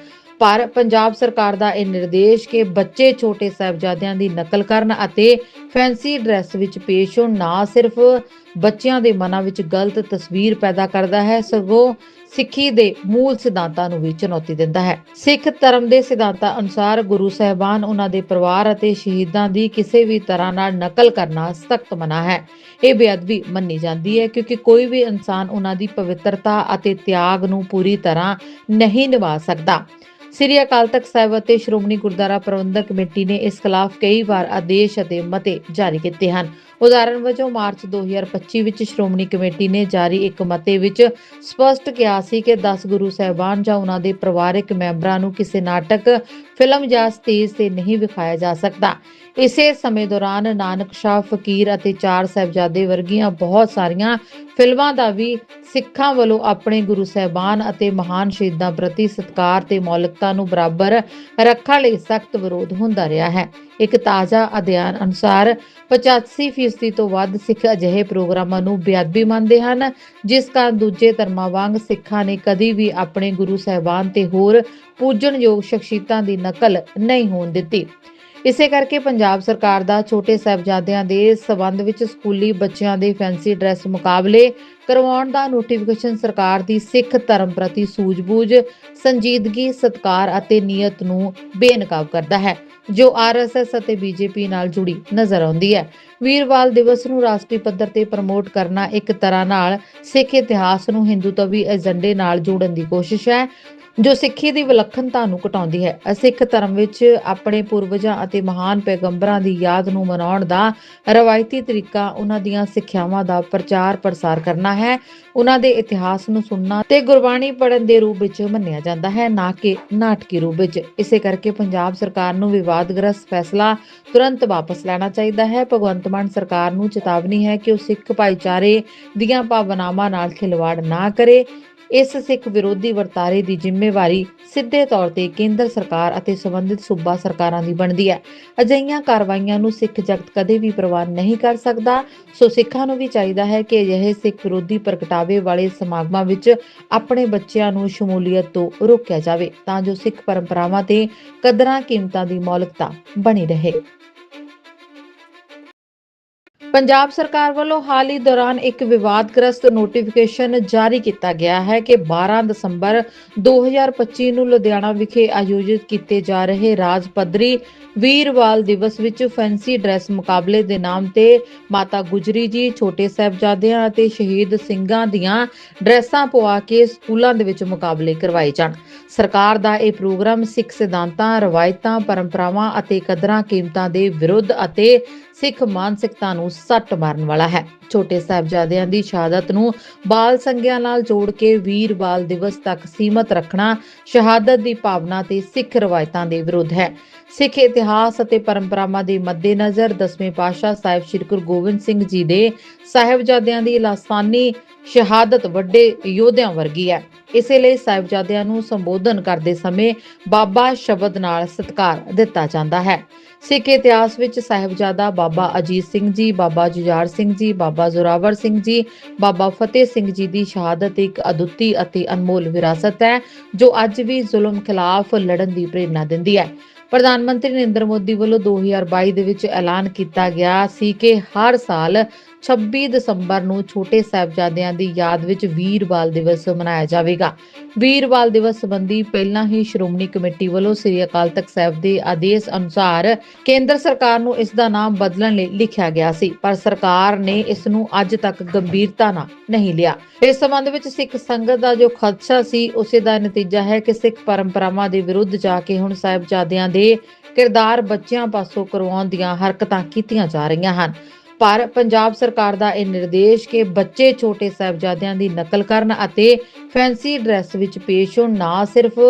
ਪਰ ਪੰਜਾਬ ਸਰਕਾਰ ਦਾ ਇਹ ਨਿਰਦੇਸ਼ ਕਿ ਬੱਚੇ ਛੋਟੇ ਸਾਹਿਬਜ਼ਾਦਿਆਂ ਦੀ ਨਕਲ ਕਰਨ ਅਤੇ ਫੈਂਸੀ ਡਰੈਸ ਵਿੱਚ ਪੇਸ਼ ਹੋਣ ਨਾ ਸਿਰਫ ਬੱਚਿਆਂ ਦੇ ਮਨਾਂ ਵਿੱਚ ਗਲਤ ਤਸਵੀਰ ਪੈਦਾ ਕਰਦਾ ਹੈ, ਸਗੋਂ ਸਿੱਖੀ ਦੇ ਮੂਲ ਸਿਧਾਂਤਾਂ ਨੂੰ ਵੀ ਚੁਣੌਤੀ ਦਿੰਦਾ ਹੈ। ਸਿੱਖ ਧਰਮ ਦੇ ਸਿਧਾਂਤਾਂ ਅਨੁਸਾਰ ਗੁਰੂ ਸਾਹਿਬਾਨ ਉਹਨਾਂ ਦੇ ਪਰਿਵਾਰ ਅਤੇ ਸ਼ਹੀਦਾਂ ਦੀ ਕਿਸੇ ਵੀ ਤਰ੍ਹਾਂ ਨਾਲ ਨਕਲ ਕਰਨਾ ਸਖਤ ਮਨਾ ਹੈ। ਇਹ ਬੇਅਦਬੀ ਮੰਨੀ ਜਾਂਦੀ ਹੈ ਕਿਉਂਕਿ ਕੋਈ ਵੀ ਇਨਸਾਨ ਉਹਨਾਂ ਦੀ ਪਵਿੱਤਰਤਾ ਅਤੇ ਤਿਆਗ ਨੂੰ ਪੂਰੀ ਤਰ੍ਹਾਂ ਨਹੀਂ ਨਿਭਾ ਸਕਦਾ। ਸ੍ਰੀ ਅਕਾਲ ਤਖਤ ਸਾਹਿਬ ਅਤੇ ਸ਼੍ਰੋਮਣੀ ਗੁਰਦੁਆਰਾ ਪ੍ਰਬੰਧਕ ਕਮੇਟੀ ਨੇ ਇਸ ਖਿਲਾਫ ਕਈ ਵਾਰ ਆਦੇਸ਼ ਅਤੇ ਮਤੇ ਜਾਰੀ ਕੀਤੇ ਹਨ। ਉਦਾਹਰਣ ਵਜੋਂ ਮਾਰਚ 2025 ਵਿੱਚ ਸ਼੍ਰੋਮਣੀ ਕਮੇਟੀ ਨੇ ਜਾਰੀ ਇੱਕ ਮਤੇ ਵਿੱਚ ਸਪਸ਼ਟ ਕਿਹਾ ਸੀ ਕਿ 10 ਗੁਰੂ ਸਾਹਿਬਾਨ ਜਾਂ ਉਹਨਾਂ ਦੇ ਪਰਿਵਾਰਕ ਮੈਂਬਰਾਂ ਨੂੰ ਕਿਸੇ ਨਾਟਕ, ਫਿਲਮ ਜਾਂ ਸਟੇਜ ਤੇ ਨਹੀਂ ਵਿਖਾਇਆ ਜਾ ਸਕਦਾ। ਇਸੇ ਸਮੇਂ ਦੌਰਾਨ ਨਾਨਕ ਸ਼ਾਹ ਫਕੀਰ ਅਤੇ ਚਾਰ ਸਾਹਿਬਜ਼ਾਦੇ ਵਰਗੀਆਂ ਬਹੁਤ ਸਾਰੀਆਂ ਫਿਲਮਾਂ ਦਾ ਵੀ ਸਿੱਖਾਂ ਵੱਲੋਂ ਆਪਣੇ ਗੁਰੂ ਸਾਹਿਬਾਨ ਅਤੇ ਮਹਾਨ ਸ਼ਹੀਦਾਂ ਪ੍ਰਤੀ ਸਤਿਕਾਰ ਤੇ ਮੌਲਿਕਤਾ ਨੂੰ ਬਰਾਬਰ ਰੱਖਣ ਲਈ ਸਖਤ ਵਿਰੋਧ ਹੁੰਦਾ ਰਿਹਾ ਹੈ। ਇੱਕ ਤਾਜ਼ਾ ਅਧਿਐਨ ਅਨੁਸਾਰ 85% ਤੋਂ ਵੱਧ ਸਿੱਖ ਅਜਿਹੇ ਪ੍ਰੋਗਰਾਮਾਂ ਨੂੰ ਬੇਅਦਬੀ ਮੰਨਦੇ ਹਨ, ਜਿਸ ਕਾਰਨ ਦੂਜੇ ਧਰਮਾਂ ਵਾਂਗ ਸਿੱਖਾਂ ਨੇ ਕਦੀ ਵੀ ਆਪਣੇ ਗੁਰੂ ਸਾਹਿਬਾਨ ਤੇ ਹੋਰ ਪੂਜਣਯੋਗ ਸ਼ਖਸੀਅਤਾਂ ਦੀ ਨਕਲ ਨਹੀਂ ਹੋਣ ਦਿੱਤੀ। ਇਸੇ ਕਰਕੇ ਪੰਜਾਬ ਸਰਕਾਰ ਦਾ ਛੋਟੇ ਸਾਹਿਬਜ਼ਾਦਿਆਂ ਦੇ ਸਬੰਧ ਵਿੱਚ ਸਕੂਲੀ ਬੱਚਿਆਂ ਦੇ ਫੈਂਸੀ ਡਰੈਸ ਮੁਕਾਬਲੇ ਕਰਵਾਉਣ ਦਾ ਨੋਟੀਫਿਕੇਸ਼ਨ ਸਰਕਾਰ ਦੀ ਸਿੱਖ ਧਰਮ ਪ੍ਰਤੀ ਸੂਝ-ਬੂਝ, ਸੰਜੀਦਗੀ, ਸਤਕਾਰ ਅਤੇ ਨੀਅਤ ਨੂੰ ਬੇਨਕਾਬ ਕਰਦਾ ਹੈ, ਜੋ ਆਰਐਸਐਸ ਅਤੇ ਬੀਜੇਪੀ ਨਾਲ ਜੁੜੀ ਨਜ਼ਰ ਆਉਂਦੀ ਹੈ। ਵੀਰਵਾਲ ਦਿਵਸ ਨੂੰ ਰਾਸ਼ਟਰੀ ਪੱਧਰ ਤੇ ਪ੍ਰਮੋਟ ਕਰਨਾ ਇੱਕ ਤਰ੍ਹਾਂ ਨਾਲ ਸਿੱਖ ਇਤਿਹਾਸ ਨੂੰ ਹਿੰਦੂਤਵੀ ਏਜੰਡੇ ਨਾਲ ਜੋੜਨ ਦੀ ਕੋਸ਼ਿਸ਼ ਹੈ। ਜੋ ਸਿੱਖੀ ਦੀ ਵਿਲੱਖਣਤਾ ਨੂੰ ਘਟਾਉਂਦੀ ਹੈ। ਸਿੱਖ ਧਰਮ ਵਿੱਚ ਆਪਣੇ ਪੂਰਵਜਾਂ ਅਤੇ ਮਹਾਨ ਪੈਗੰਬਰਾਂ ਦੀ ਯਾਦ ਨੂੰ ਮਨਾਉਣ ਦਾ ਰਵਾਇਤੀ ਤਰੀਕਾ ਉਹਨਾਂ ਦੀਆਂ ਸਿੱਖਿਆਵਾਂ ਦਾ ਪ੍ਰਚਾਰ ਪ੍ਰਸਾਰ ਕਰਨਾ ਹੈ। ਉਹਨਾਂ ਦੇ ਇਤਿਹਾਸ ਨੂੰ ਸੁਣਨਾ ਤੇ ਗੁਰਬਾਣੀ ਪੜ੍ਹਨ ਦੇ ਰੂਪ ਵਿੱਚ ਮੰਨਿਆ ਜਾਂਦਾ ਹੈ, ਨਾ ਕਿ ਨਾਟਕੀ ਰੂਪ ਵਿੱਚ। ਇਸੇ ਕਰਕੇ ਪੰਜਾਬ ਸਰਕਾਰ ਨੂੰ ਵਿਵਾਦਗ੍ਰਸਤ ਫੈਸਲਾ ਤੁਰੰਤ ਵਾਪਸ ਲੈਣਾ ਚਾਹੀਦਾ ਹੈ। ਭਗਵੰਤ ਮਾਨ ਸਰਕਾਰ ਨੂੰ ਚੇਤਾਵਨੀ ਹੈ ਕਿ ਉਹ ਸਿੱਖ ਭਾਈਚਾਰੇ ਦੀਆਂ ਭਾਵਨਾਵਾਂ ਨਾਲ ਖਿਲਵਾੜ ਨਾ ਕਰੇ। ਇਸ ਸਿੱਖ ਵਿਰੋਧੀ ਵਰਤਾਰੇ ਦੀ ਜ਼ਿੰਮੇਵਾਰੀ ਸਿੱਧੇ ਤੌਰ ਤੇ ਕੇਂਦਰ ਸਰਕਾਰ ਅਤੇ ਸੰਬੰਧਿਤ ਸੂਬਾ ਸਰਕਾਰਾਂ ਦੀ ਬਣਦੀ ਹੈ। ਅਜਿਹੀਆਂ ਕਾਰਵਾਈਆਂ ਨੂੰ ਸਿੱਖ ਜਗਤ ਕਦੇ ਵੀ ਪ੍ਰਵਾਨ ਨਹੀਂ ਕਰ ਸਕਦਾ। ਸੋ ਸਿੱਖਾਂ ਨੂੰ ਵੀ ਚਾਹੀਦਾ ਹੈ ਕਿ ਅਜਿਹੇ ਸਿੱਖ ਵਿਰੋਧੀ ਪ੍ਰਗਟਾਵੇ ਵਾਲੇ ਸਮਾਗਮਾਂ ਵਿੱਚ ਆਪਣੇ ਬੱਚਿਆਂ ਨੂੰ ਸ਼ਮੂਲੀਅਤ ਤੋਂ ਰੋਕਿਆ ਜਾਵੇ, ਤਾਂ ਜੋ ਸਿੱਖ ਪਰੰਪਰਾਵਾਂ ਤੇ ਕਦਰਾਂ ਕੀਮਤਾਂ ਦੀ ਮੌਲਿਕਤਾ ਬਣੀ ਰਹੇ। ਪੰਜਾਬ ਸਰਕਾਰ ਵੱਲੋਂ ਹਾਲ ਹੀ ਦੌਰਾਨ ਇੱਕ ਵਿਵਾਦਗ੍ਰਸਤ ਨੋਟੀਫਿਕੇਸ਼ਨ ਜਾਰੀ ਕੀਤਾ ਗਿਆ ਹੈ ਕਿ 12 ਦਸੰਬਰ 2025 ਨੂੰ ਲੁਧਿਆਣਾ ਵਿਖੇ ਆਯੋਜਿਤ ਕੀਤੇ ਜਾ ਰਹੇ ਰਾਜ ਪੱਧਰੀ ਵੀਰਵਾਲ ਦਿਵਸ ਵਿੱਚ ਫੈਂਸੀ ਡਰੈਸ ਮੁਕਾਬਲੇ ਦੇ ਨਾਮ ਤੇ ਮਾਤਾ ਗੁਜਰੀ ਜੀ, ਛੋਟੇ ਸਾਹਿਬਜ਼ਾਦਿਆਂ ਅਤੇ ਸ਼ਹੀਦ ਸਿੰਘਾਂ ਦੀਆਂ ਡਰੈਸਾਂ ਪਵਾ ਕੇ ਸਕੂਲਾਂ ਦੇ ਵਿੱਚ ਮੁਕਾਬਲੇ ਕਰਵਾਏ ਜਾਣ। ਸਰਕਾਰ ਦਾ ਇਹ ਪ੍ਰੋਗਰਾਮ ਸਿੱਖ ਸਿਧਾਂਤਾਂ, ਰਵਾਇਤਾਂ, ਪਰੰਪਰਾਵਾਂ ਅਤੇ ਕਦਰਾਂ ਕੀਮਤਾਂ ਦੇ ਵਿਰੁੱਧ ਅਤੇ ਸਿੱਖ ਮਾਨਸਿਕਤਾ ਨੂੰ ਸੱਟ ਮਾਰਨ ਵਾਲਾ ਹੈ। ਛੋਟੇ ਸਾਹਿਬਜ਼ਾਦਿਆਂ ਦੀ ਸ਼ਹਾਦਤ ਨੂੰ ਬਾਲ ਸੰਗਿਆ ਨਾਲ ਜੋੜ ਕੇ ਵੀਰ ਬਾਲ ਦਿਵਸ ਤੱਕ ਸੀਮਤ ਰੱਖਣਾ ਸ਼ਹਾਦਤ ਦੀ ਭਾਵਨਾ ਤੇ ਸਿੱਖ ਰਵਾਇਤਾਂ ਦੇ ਵਿਰੁੱਧ ਹੈ। ਸਿੱਖ ਇਤਿਹਾਸ ਅਤੇ ਪਰੰਪਰਾਵਾਂ ਦੇ ਮੱਦੇਨਜ਼ਰ ਦਸਵੇਂ ਪਾਤਸ਼ਾਹ ਸਾਹਿਬ ਸ੍ਰੀ ਗੁਰੂ ਗੋਬਿੰਦ ਸਿੰਘ ਜੀ ਦੇ ਸਾਹਿਬਜ਼ਾਦਿਆਂ ਦੀ ਲਾਸਾਨੀ ਸ਼ਹਾਦਤ ਵੱਡੇ ਯੋਧਿਆਂ ਵਰਗੀ ਹੈ। ਇਸੇ ਲਈ ਸਾਹਿਬਜ਼ਾਦਿਆਂ ਨੂੰ ਸੰਬੋਧਨ ਕਰਦੇ ਸਮੇਂ ਬਾਬਾ ਸ਼ਬਦ ਨਾਲ ਸਤਿਕਾਰ ਦਿੱਤਾ ਜਾਂਦਾ ਹੈ। ਸਿੱਖ ਇਤਿਹਾਸ ਵਿੱਚ ਸਾਹਿਬਜ਼ਾਦਾ ਬਾਬਾ ਅਜੀਤ ਸਿੰਘ ਜੀ, ਬਾਬਾ ਜੁਝਾਰ ਸਿੰਘ ਜੀ, ਬਾਬਾ ਜ਼ੋਰਾਵਰ ਸਿੰਘ ਜੀ, ਬਾਬਾ ਫਤਿਹ ਸਿੰਘ ਜੀ ਦੀ ਸ਼ਹਾਦਤ ਇੱਕ ਅਦੁੱਤੀ ਅਤੇ ਅਨਮੋਲ ਵਿਰਾਸਤ ਹੈ, ਜੋ ਅੱਜ ਵੀ ਜ਼ੁਲਮ ਖਿਲਾਫ ਲੜਨ ਦੀ ਪ੍ਰੇਰਣਾ ਦਿੰਦੀ ਹੈ। ਪ੍ਰਧਾਨ ਮੰਤਰੀ ਨਰਿੰਦਰ ਮੋਦੀ ਵੱਲੋਂ 2022 ਦੇ ਵਿੱਚ ਐਲਾਨ ਕੀਤਾ ਗਿਆ ਸੀ ਕਿ ਹਰ ਸਾਲ 26 ਦਸੰਬਰ ਨੂੰ ਛੋਟੇ ਸਾਹਿਬਜ਼ਾਦਿਆਂ ਦੀ ਯਾਦ ਵਿੱਚ ਵੀਰ ਬਾਲ ਦਿਵਸ ਮਨਾਇਆ ਜਾਵੇਗਾ। ਵੀਰ ਬਾਲ ਦਿਵਸ ਸੰਬੰਧੀ ਪਹਿਲਾਂ ਹੀ ਸ਼੍ਰੋਮਣੀ ਕਮੇਟੀ ਵੱਲੋਂ ਸ੍ਰੀ ਅਕਾਲ ਤਖਤ ਸਾਹਿਬ ਦੇ ਆਦੇਸ਼ ਅਨੁਸਾਰ ਕੇਂਦਰ ਸਰਕਾਰ ਨੂੰ ਇਸ ਦਾ ਨਾਮ ਬਦਲਣ ਲਈ ਲਿਖਿਆ ਗਿਆ ਸੀ, ਪਰ ਸਰਕਾਰ ਨੇ ਇਸ ਨੂੰ ਅੱਜ ਤੱਕ ਗੰਭੀਰਤਾ ਨਾਲ ਨਹੀਂ ਲਿਆ। ਇਸ ਸੰਬੰਧ ਵਿੱਚ ਸਿੱਖ ਸੰਗਤ ਦਾ ਜੋ ਖਦਸ਼ਾ ਸੀ, ਉਸੇ ਦਾ ਨਤੀਜਾ ਹੈ ਕਿ ਸਿੱਖ ਪਰੰਪਰਾਵਾਂ ਦੇ ਵਿਰੁੱਧ ਜਾ ਕੇ ਹੁਣ ਸਾਹਿਬਜ਼ਾਦਿਆਂ ਦੇ ਕਿਰਦਾਰ ਬੱਚਿਆਂ ਪਾਸੋਂ ਕਰਵਾਉਣ ਦੀਆਂ ਹਰਕਤਾਂ ਕੀਤੀਆਂ ਜਾ ਰਹੀਆਂ ਹਨ। ਪਰ ਪੰਜਾਬ ਸਰਕਾਰ ਦਾ ਇਹ ਨਿਰਦੇਸ਼ ਕਿ ਬੱਚੇ ਛੋਟੇ ਸਾਹਿਬਜ਼ਾਦਿਆਂ ਦੀ ਨਕਲ ਕਰਨ ਅਤੇ ਫੈਂਸੀ ਡਰੈਸ ਵਿੱਚ ਪੇਸ਼ ਹੋਣ ਨਾ ਸਿਰਫ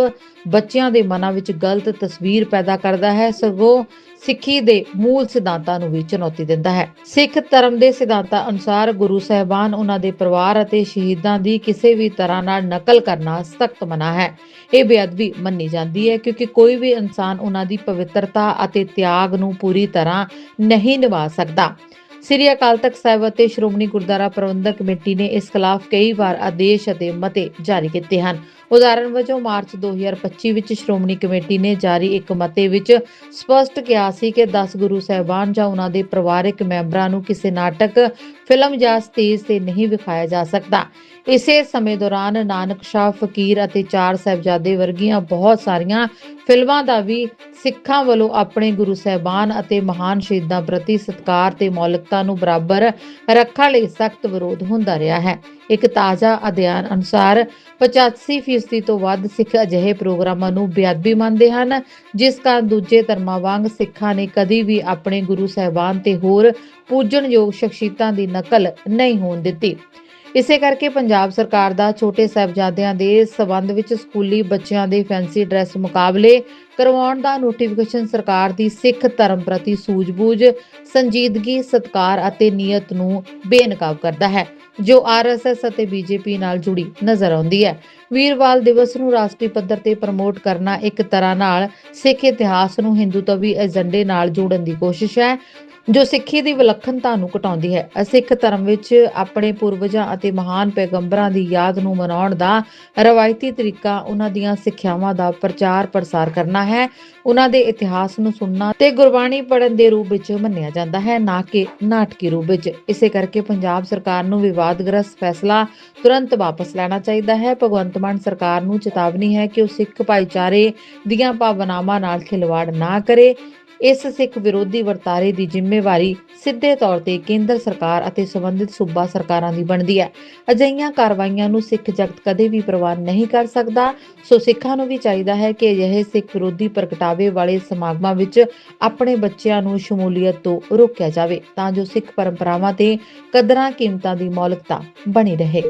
ਬੱਚਿਆਂ ਦੇ ਮਨਾਂ ਵਿੱਚ ਗਲਤ ਤਸਵੀਰ ਪੈਦਾ ਕਰਦਾ ਹੈ, ਸਗੋਂ ਸਿੱਖੀ ਦੇ ਮੂਲ ਸਿਧਾਂਤਾਂ ਨੂੰ ਵੀ ਚੁਣੌਤੀ ਦਿੰਦਾ ਹੈ। ਸਿੱਖ ਧਰਮ ਦੇ ਸਿਧਾਂਤਾਂ ਅਨੁਸਾਰ ਗੁਰੂ ਸਾਹਿਬਾਨ ਉਹਨਾਂ ਦੇ ਪਰਿਵਾਰ ਅਤੇ ਸ਼ਹੀਦਾਂ ਦੀ ਕਿਸੇ ਵੀ ਤਰ੍ਹਾਂ ਨਾਲ ਨਕਲ ਕਰਨਾ ਸਖਤ ਮਨਾ ਹੈ। ਇਹ ਬੇਅਦਬੀ ਮੰਨੀ ਜਾਂਦੀ ਹੈ ਕਿਉਂਕਿ ਕੋਈ ਵੀ ਇਨਸਾਨ ਉਹਨਾਂ ਦੀ ਪਵਿੱਤਰਤਾ ਅਤੇ ਤਿਆਗ ਨੂੰ ਪੂਰੀ ਤਰ੍ਹਾਂ ਨਹੀਂ ਨਿਭਾ ਸਕਦਾ। ਸ੍ਰੀ ਅਕਾਲ ਤਖਤ ਸਾਹਿਬ ਅਤੇ ਸ਼੍ਰੋਮਣੀ ਗੁਰਦੁਆਰਾ ਪ੍ਰਬੰਧਕ ਕਮੇਟੀ ਨੇ ਇਸ ਖਿਲਾਫ ਕਈ ਵਾਰ ਆਦੇਸ਼ ਅਤੇ ਮਤੇ ਜਾਰੀ ਕੀਤੇ ਹਨ। ਉਦਾਹਰਣ ਵਜੋਂ, ਮਾਰਚ 2025 ਵਿੱਚ ਸ਼੍ਰੋਮਣੀ ਕਮੇਟੀ ਨੇ ਜਾਰੀ ਇੱਕ ਮਤੇ ਵਿੱਚ ਸਪਸ਼ਟ ਕਿਹਾ ਸੀ ਕਿ 10 ਗੁਰੂ ਸਾਹਿਬਾਨ ਜਾਂ ਉਹਨਾਂ ਦੇ ਪਰਿਵਾਰਕ ਮੈਂਬਰਾਂ ਨੂੰ ਕਿਸੇ ਨਾਟਕ, ਫਿਲਮ ਜਾਂ ਸਟੇਜ ਤੇ ਨਹੀਂ ਵਿਖਾਇਆ ਜਾ ਸਕਦਾ। ਇਸੇ ਸਮੇਂ ਦੌਰਾਨ ਨਾਨਕ ਸ਼ਾਹ ਫਕੀਰ ਅਤੇ ਚਾਰ ਸਾਹਿਬਜ਼ਾਦੇ ਵਰਗੀਆਂ ਬਹੁਤ ਸਾਰੀਆਂ ਫਿਲਮਾਂ ਦਾ ਵੀ ਸਿੱਖਾਂ ਵੱਲੋਂ ਆਪਣੇ ਗੁਰੂ ਸਾਹਿਬਾਨ ਅਤੇ ਮਹਾਨ ਸ਼ਹੀਦਾਂ ਪ੍ਰਤੀ ਸਤਿਕਾਰ ਤੇ ਮੌਲਿਕਤਾ ਨੂੰ ਬਰਾਬਰ ਰੱਖਣ ਲਈ ਸਖਤ ਵਿਰੋਧ ਹੁੰਦਾ ਰਿਹਾ ਹੈ। ਇੱਕ ਤਾਜ਼ਾ ਅਧਿਐਨ ਅਨੁਸਾਰ 85% ਤੋਂ ਵੱਧ ਸਿੱਖ ਅਜਿਹੇ ਪ੍ਰੋਗਰਾਮਾਂ ਨੂੰ ਬੇਅਦਬੀ ਮੰਨਦੇ ਹਨ, ਜਿਸ ਕਾਰਨ ਦੂਜੇ ਧਰਮਾਂ ਵਾਂਗ ਸਿੱਖਾਂ ਨੇ ਕਦੀ ਵੀ ਆਪਣੇ ਗੁਰੂ ਸਾਹਿਬਾਨ ਤੇ ਹੋਰ ਪੂਜਣਯੋਗ ਸ਼ਖਸੀਅਤਾਂ ਦੀ ਨਕਲ ਨਹੀਂ ਹੋਣ ਦਿੱਤੀ। ਇਸੇ ਕਰਕੇ ਪੰਜਾਬ ਸਰਕਾਰ ਦਾ ਛੋਟੇ ਸਾਹਿਬਜ਼ਾਦਿਆਂ ਦੇ ਸਬੰਧ ਵਿੱਚ ਸਕੂਲੀ ਬੱਚਿਆਂ ਦੇ ਫੈਂਸੀ ਡਰੈਸ ਮੁਕਾਬਲੇ ਕਰਵਾਉਣ ਦਾ ਨੋਟੀਫਿਕੇਸ਼ਨ ਸਰਕਾਰ ਦੀ ਸਿੱਖ ਧਰਮ ਪ੍ਰਤੀ ਸੂਝ-ਬੂਝ, ਸੰਜੀਦਗੀ, ਸਤਕਾਰ ਅਤੇ ਨੀਅਤ ਨੂੰ ਬੇਨਕਾਬ ਕਰਦਾ ਹੈ, ਜੋ ਆਰਐਸਐਸ ਅਤੇ ਬੀਜੇਪੀ ਨਾਲ ਜੁੜੀ ਨਜ਼ਰ ਆਉਂਦੀ ਹੈ। ਵੀਰਵਾਲ ਦਿਵਸ ਨੂੰ ਰਾਸ਼ਟਰੀ ਪੱਧਰ ਤੇ ਪ੍ਰਮੋਟ ਕਰਨਾ ਇੱਕ ਤਰ੍ਹਾਂ ਨਾਲ ਸਿੱਖ ਇਤਿਹਾਸ ਨੂੰ ਹਿੰਦੂਤਵੀ ਏਜੰਡੇ ਨਾਲ ਜੋੜਨ ਦੀ ਕੋਸ਼ਿਸ਼ ਹੈ। ਜੋ ਸਿੱਖੀ ਦੀ ਵਿਲੱਖਣਤਾ ਨੂੰ ਘਟਾਉਂਦੀ ਹੈ। ਸਿੱਖ ਧਰਮ ਵਿੱਚ ਆਪਣੇ ਪੂਰਵਜਾਂ ਅਤੇ ਮਹਾਨ ਪੈਗੰਬਰਾਂ ਦੀ ਯਾਦ ਨੂੰ ਮਨਾਉਣ ਦਾ ਰਵਾਇਤੀ ਤਰੀਕਾ ਉਹਨਾਂ ਦੀਆਂ ਸਿੱਖਿਆਵਾਂ ਦਾ ਪ੍ਰਚਾਰ ਪ੍ਰਸਾਰ ਕਰਨਾ ਹੈ। ਉਹਨਾਂ ਦੇ ਇਤਿਹਾਸ ਨੂੰ ਸੁਣਨਾ ਤੇ ਗੁਰਬਾਣੀ ਪੜ੍ਹਨ ਦੇ ਰੂਪ ਵਿੱਚ ਮੰਨਿਆ ਜਾਂਦਾ ਹੈ, ਨਾ ਕਿ ਨਾਟਕੀ ਰੂਪ ਵਿੱਚ। ਇਸੇ ਕਰਕੇ ਪੰਜਾਬ ਸਰਕਾਰ ਨੂੰ ਵਿਵਾਦਗ੍ਰਸਤ ਫੈਸਲਾ ਤੁਰੰਤ ਵਾਪਸ ਲੈਣਾ ਚਾਹੀਦਾ ਹੈ। ਭਗਵੰਤ ਮਾਨ ਸਰਕਾਰ ਨੂੰ ਚੇਤਾਵਨੀ ਹੈ ਕਿ ਉਹ ਸਿੱਖ ਭਾਈਚਾਰੇ ਦੀਆਂ ਭਾਵਨਾਵਾਂ ਨਾਲ ਖਿਲਵਾੜ ਨਾ ਕਰੇ। ਇਸ ਸਿੱਖ ਵਿਰੋਧੀ ਵਰਤਾਰੇ ਦੀ ਜ਼ਿੰਮੇਵਾਰੀ ਸਿੱਧੇ ਤੌਰ ਤੇ ਕੇਂਦਰ ਸਰਕਾਰ ਅਤੇ ਸੰਬੰਧਿਤ ਸੂਬਾ ਸਰਕਾਰਾਂ ਦੀ ਬਣਦੀ ਹੈ। ਅਜਿਹੀਆਂ ਕਾਰਵਾਈਆਂ ਨੂੰ ਸਿੱਖ ਜਗਤ ਕਦੇ ਵੀ ਪ੍ਰਵਾਨ ਨਹੀਂ ਕਰ ਸਕਦਾ। ਸੋ ਸਿੱਖਾਂ ਨੂੰ ਵੀ ਚਾਹੀਦਾ ਹੈ ਕਿ ਅਜਿਹੇ ਸਿੱਖ ਵਿਰੋਧੀ ਪ੍ਰਗਟਾਵੇ ਵਾਲੇ ਸਮਾਗਮਾਂ ਵਿੱਚ ਆਪਣੇ ਬੱਚਿਆਂ ਨੂੰ ਸ਼ਮੂਲੀਅਤ ਤੋਂ ਰੋਕਿਆ ਜਾਵੇ ਤਾਂ ਜੋ ਸਿੱਖ ਪਰੰਪਰਾਵਾਂ ਤੇ ਕਦਰਾਂ ਕੀਮਤਾਂ ਦੀ ਮੌਲਿਕਤਾ ਬਣੀ ਰਹੇ।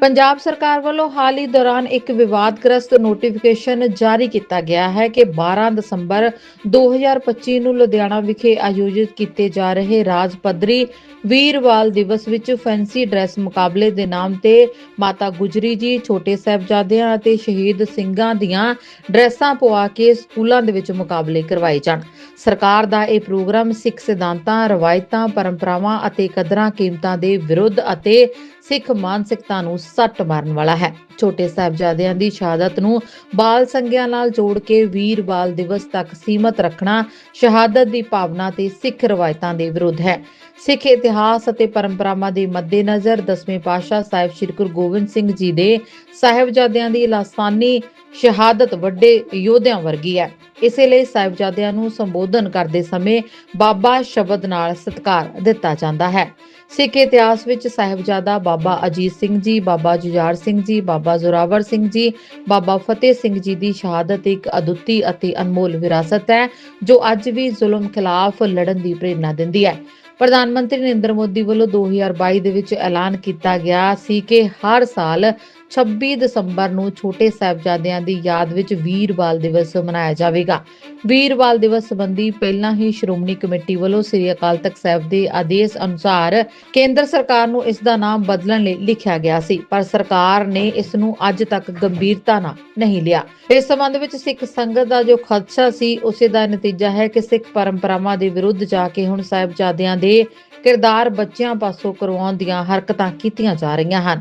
ਪੰਜਾਬ ਸਰਕਾਰ ਵੱਲੋਂ ਹਾਲ ਹੀ ਦੌਰਾਨ ਇੱਕ ਵਿਵਾਦਗ੍ਰਸਤ ਨੋਟੀਫਿਕੇਸ਼ਨ ਜਾਰੀ ਕੀਤਾ ਗਿਆ ਹੈ ਕਿ 12 ਦਸੰਬਰ 2025 ਨੂੰ ਲੁਧਿਆਣਾ ਵਿਖੇ ਆਯੋਜਿਤ ਕੀਤੇ ਜਾ ਰਹੇ ਰਾਜ ਪੱਧਰੀ ਵੀਰਵਾਲ ਦਿਵਸ ਵਿੱਚ ਫੈਂਸੀ ਡਰੈਸ ਮੁਕਾਬਲੇ ਦੇ ਨਾਮ ਤੇ ਮਾਤਾ ਗੁਜਰੀ ਜੀ, ਛੋਟੇ ਸਾਹਿਬਜ਼ਾਦਿਆਂ ਅਤੇ ਸ਼ਹੀਦ ਸਿੰਘਾਂ ਦੀਆਂ ਡਰੈਸਾਂ ਪਵਾ ਕੇ ਸਕੂਲਾਂ ਦੇ ਵਿੱਚ ਮੁਕਾਬਲੇ ਕਰਵਾਏ ਜਾਣ। ਸਰਕਾਰ ਦਾ ਇਹ ਪ੍ਰੋਗਰਾਮ ਸਿੱਖ ਸਿਧਾਂਤਾਂ, ਰਵਾਇਤਾਂ, ਪਰੰਪਰਾਵਾਂ ਅਤੇ ਕਦਰਾਂ ਕੀਮਤਾਂ ਦੇ ਵਿਰੁੱਧ ਅਤੇ ਸਿੱਖ ਮਾਨਸਿਕਤਾ ਨੂੰ ਸੱਟ ਮਾਰਨ ਵਾਲਾ ਹੈ। ਛੋਟੇ ਸਾਹਿਬਜ਼ਾਦਿਆਂ ਦੀ ਸ਼ਹਾਦਤ ਨੂੰ ਬਾਲ ਸੰਗਿਆ ਨਾਲ ਜੋੜ ਕੇ ਵੀਰ ਬਾਲ ਦਿਵਸ ਤੱਕ ਸੀਮਤ ਰੱਖਣਾ ਸ਼ਹਾਦਤ ਦੀ ਭਾਵਨਾ ਤੇ ਸਿੱਖ ਰਵਾਇਤਾਂ ਦੇ ਵਿਰੁੱਧ ਹੈ। ਸਿੱਖ ਇਤਿਹਾਸ ਅਤੇ ਪਰੰਪਰਾਵਾਂ ਦੇ ਮੱਦੇਨਜ਼ਰ ਦਸਵੇਂ ਪਾਤਸ਼ਾਹ ਸਾਹਿਬ ਸ੍ਰੀ ਗੁਰੂ ਗੋਬਿੰਦ ਸਿੰਘ ਜੀ ਦੇ ਸਾਹਿਬਜ਼ਾਦਿਆਂ ਦੀ ਲਾਸਾਨੀ ਸ਼ਹਾਦਤ ਵੱਡੇ ਯੋਧਿਆਂ ਵਰਗੀ ਹੈ। ਇਸੇ ਲਈ ਸਾਹਿਬਜ਼ਾਦਿਆਂ ਨੂੰ ਸੰਬੋਧਨ ਕਰਦੇ ਸਮੇਂ ਬਾਬਾ ਸ਼ਬਦ ਨਾਲ ਸਤਿਕਾਰ ਦਿੱਤਾ ਜਾਂਦਾ ਹੈ। ਸਿੱਖ ਇਤਿਹਾਸ ਵਿੱਚ ਸਾਹਿਬਜ਼ਾਦਾ ਬਾਬਾ ਅਜੀਤ ਸਿੰਘ ਜੀ, ਬਾਬਾ ਜੁਝਾਰ ਸਿੰਘ ਜੀ, ਬਾਬਾ ਜ਼ੋਰਾਵਰ ਸਿੰਘ ਜੀ, ਬਾਬਾ ਫਤਿਹ ਸਿੰਘ ਜੀ ਦੀ ਸ਼ਹਾਦਤ ਇੱਕ ਅਦੁੱਤੀ ਅਤੇ ਅਨਮੋਲ ਵਿਰਾਸਤ ਹੈ, ਜੋ ਅੱਜ ਵੀ ਜ਼ੁਲਮ ਖਿਲਾਫ ਲੜਨ ਦੀ ਪ੍ਰੇਰਣਾ ਦਿੰਦੀ ਹੈ। ਪ੍ਰਧਾਨ ਮੰਤਰੀ ਨਰਿੰਦਰ ਮੋਦੀ ਵੱਲੋਂ 2022 ਦੇ ਵਿੱਚ ਐਲਾਨ ਕੀਤਾ ਗਿਆ ਸੀ ਕਿ ਹਰ ਸਾਲ 26 ਦਸੰਬਰ ਨੂੰ ਛੋਟੇ ਸਾਹਿਬਜ਼ਾਦਿਆਂ ਦੀ ਯਾਦ ਵਿੱਚ ਵੀਰ ਬਾਲ ਦਿਵਸ ਮਨਾਇਆ ਜਾਵੇਗਾ। ਵੀਰ ਬਾਲ ਦਿਵਸ ਸੰਬੰਧੀ ਪਹਿਲਾਂ ਹੀ ਸ਼੍ਰੋਮਣੀ ਕਮੇਟੀ ਵੱਲੋਂ ਸ੍ਰੀ ਅਕਾਲ ਤਖਤ ਸਾਹਿਬ ਦੇ ਆਦੇਸ਼ ਅਨੁਸਾਰ ਕੇਂਦਰ ਸਰਕਾਰ ਨੂੰ ਇਸ ਦਾ ਨਾਮ ਬਦਲਣ ਲਈ ਲਿਖਿਆ ਗਿਆ ਸੀ, ਪਰ ਸਰਕਾਰ ਨੇ ਇਸ ਨੂੰ ਅੱਜ ਤੱਕ ਗੰਭੀਰਤਾ ਨਾਲ ਨਹੀਂ ਲਿਆ। ਇਸ ਸੰਬੰਧ ਵਿੱਚ ਸਿੱਖ ਸੰਗਤ ਦਾ ਜੋ ਖਦਸ਼ਾ ਸੀ, ਉਸੇ ਦਾ ਨਤੀਜਾ ਹੈ ਕਿ ਸਿੱਖ ਪਰੰਪਰਾਵਾਂ ਦੇ ਵਿਰੁੱਧ ਜਾ ਕੇ ਹੁਣ ਸਾਹਿਬਜ਼ਾਦਿਆਂ ਦੇ ਕਿਰਦਾਰ ਬੱਚਿਆਂ ਪਾਸੋਂ ਕਰਵਾਉਣ ਦੀਆਂ ਹਰਕਤਾਂ ਕੀਤੀਆਂ ਜਾ ਰਹੀਆਂ ਹਨ।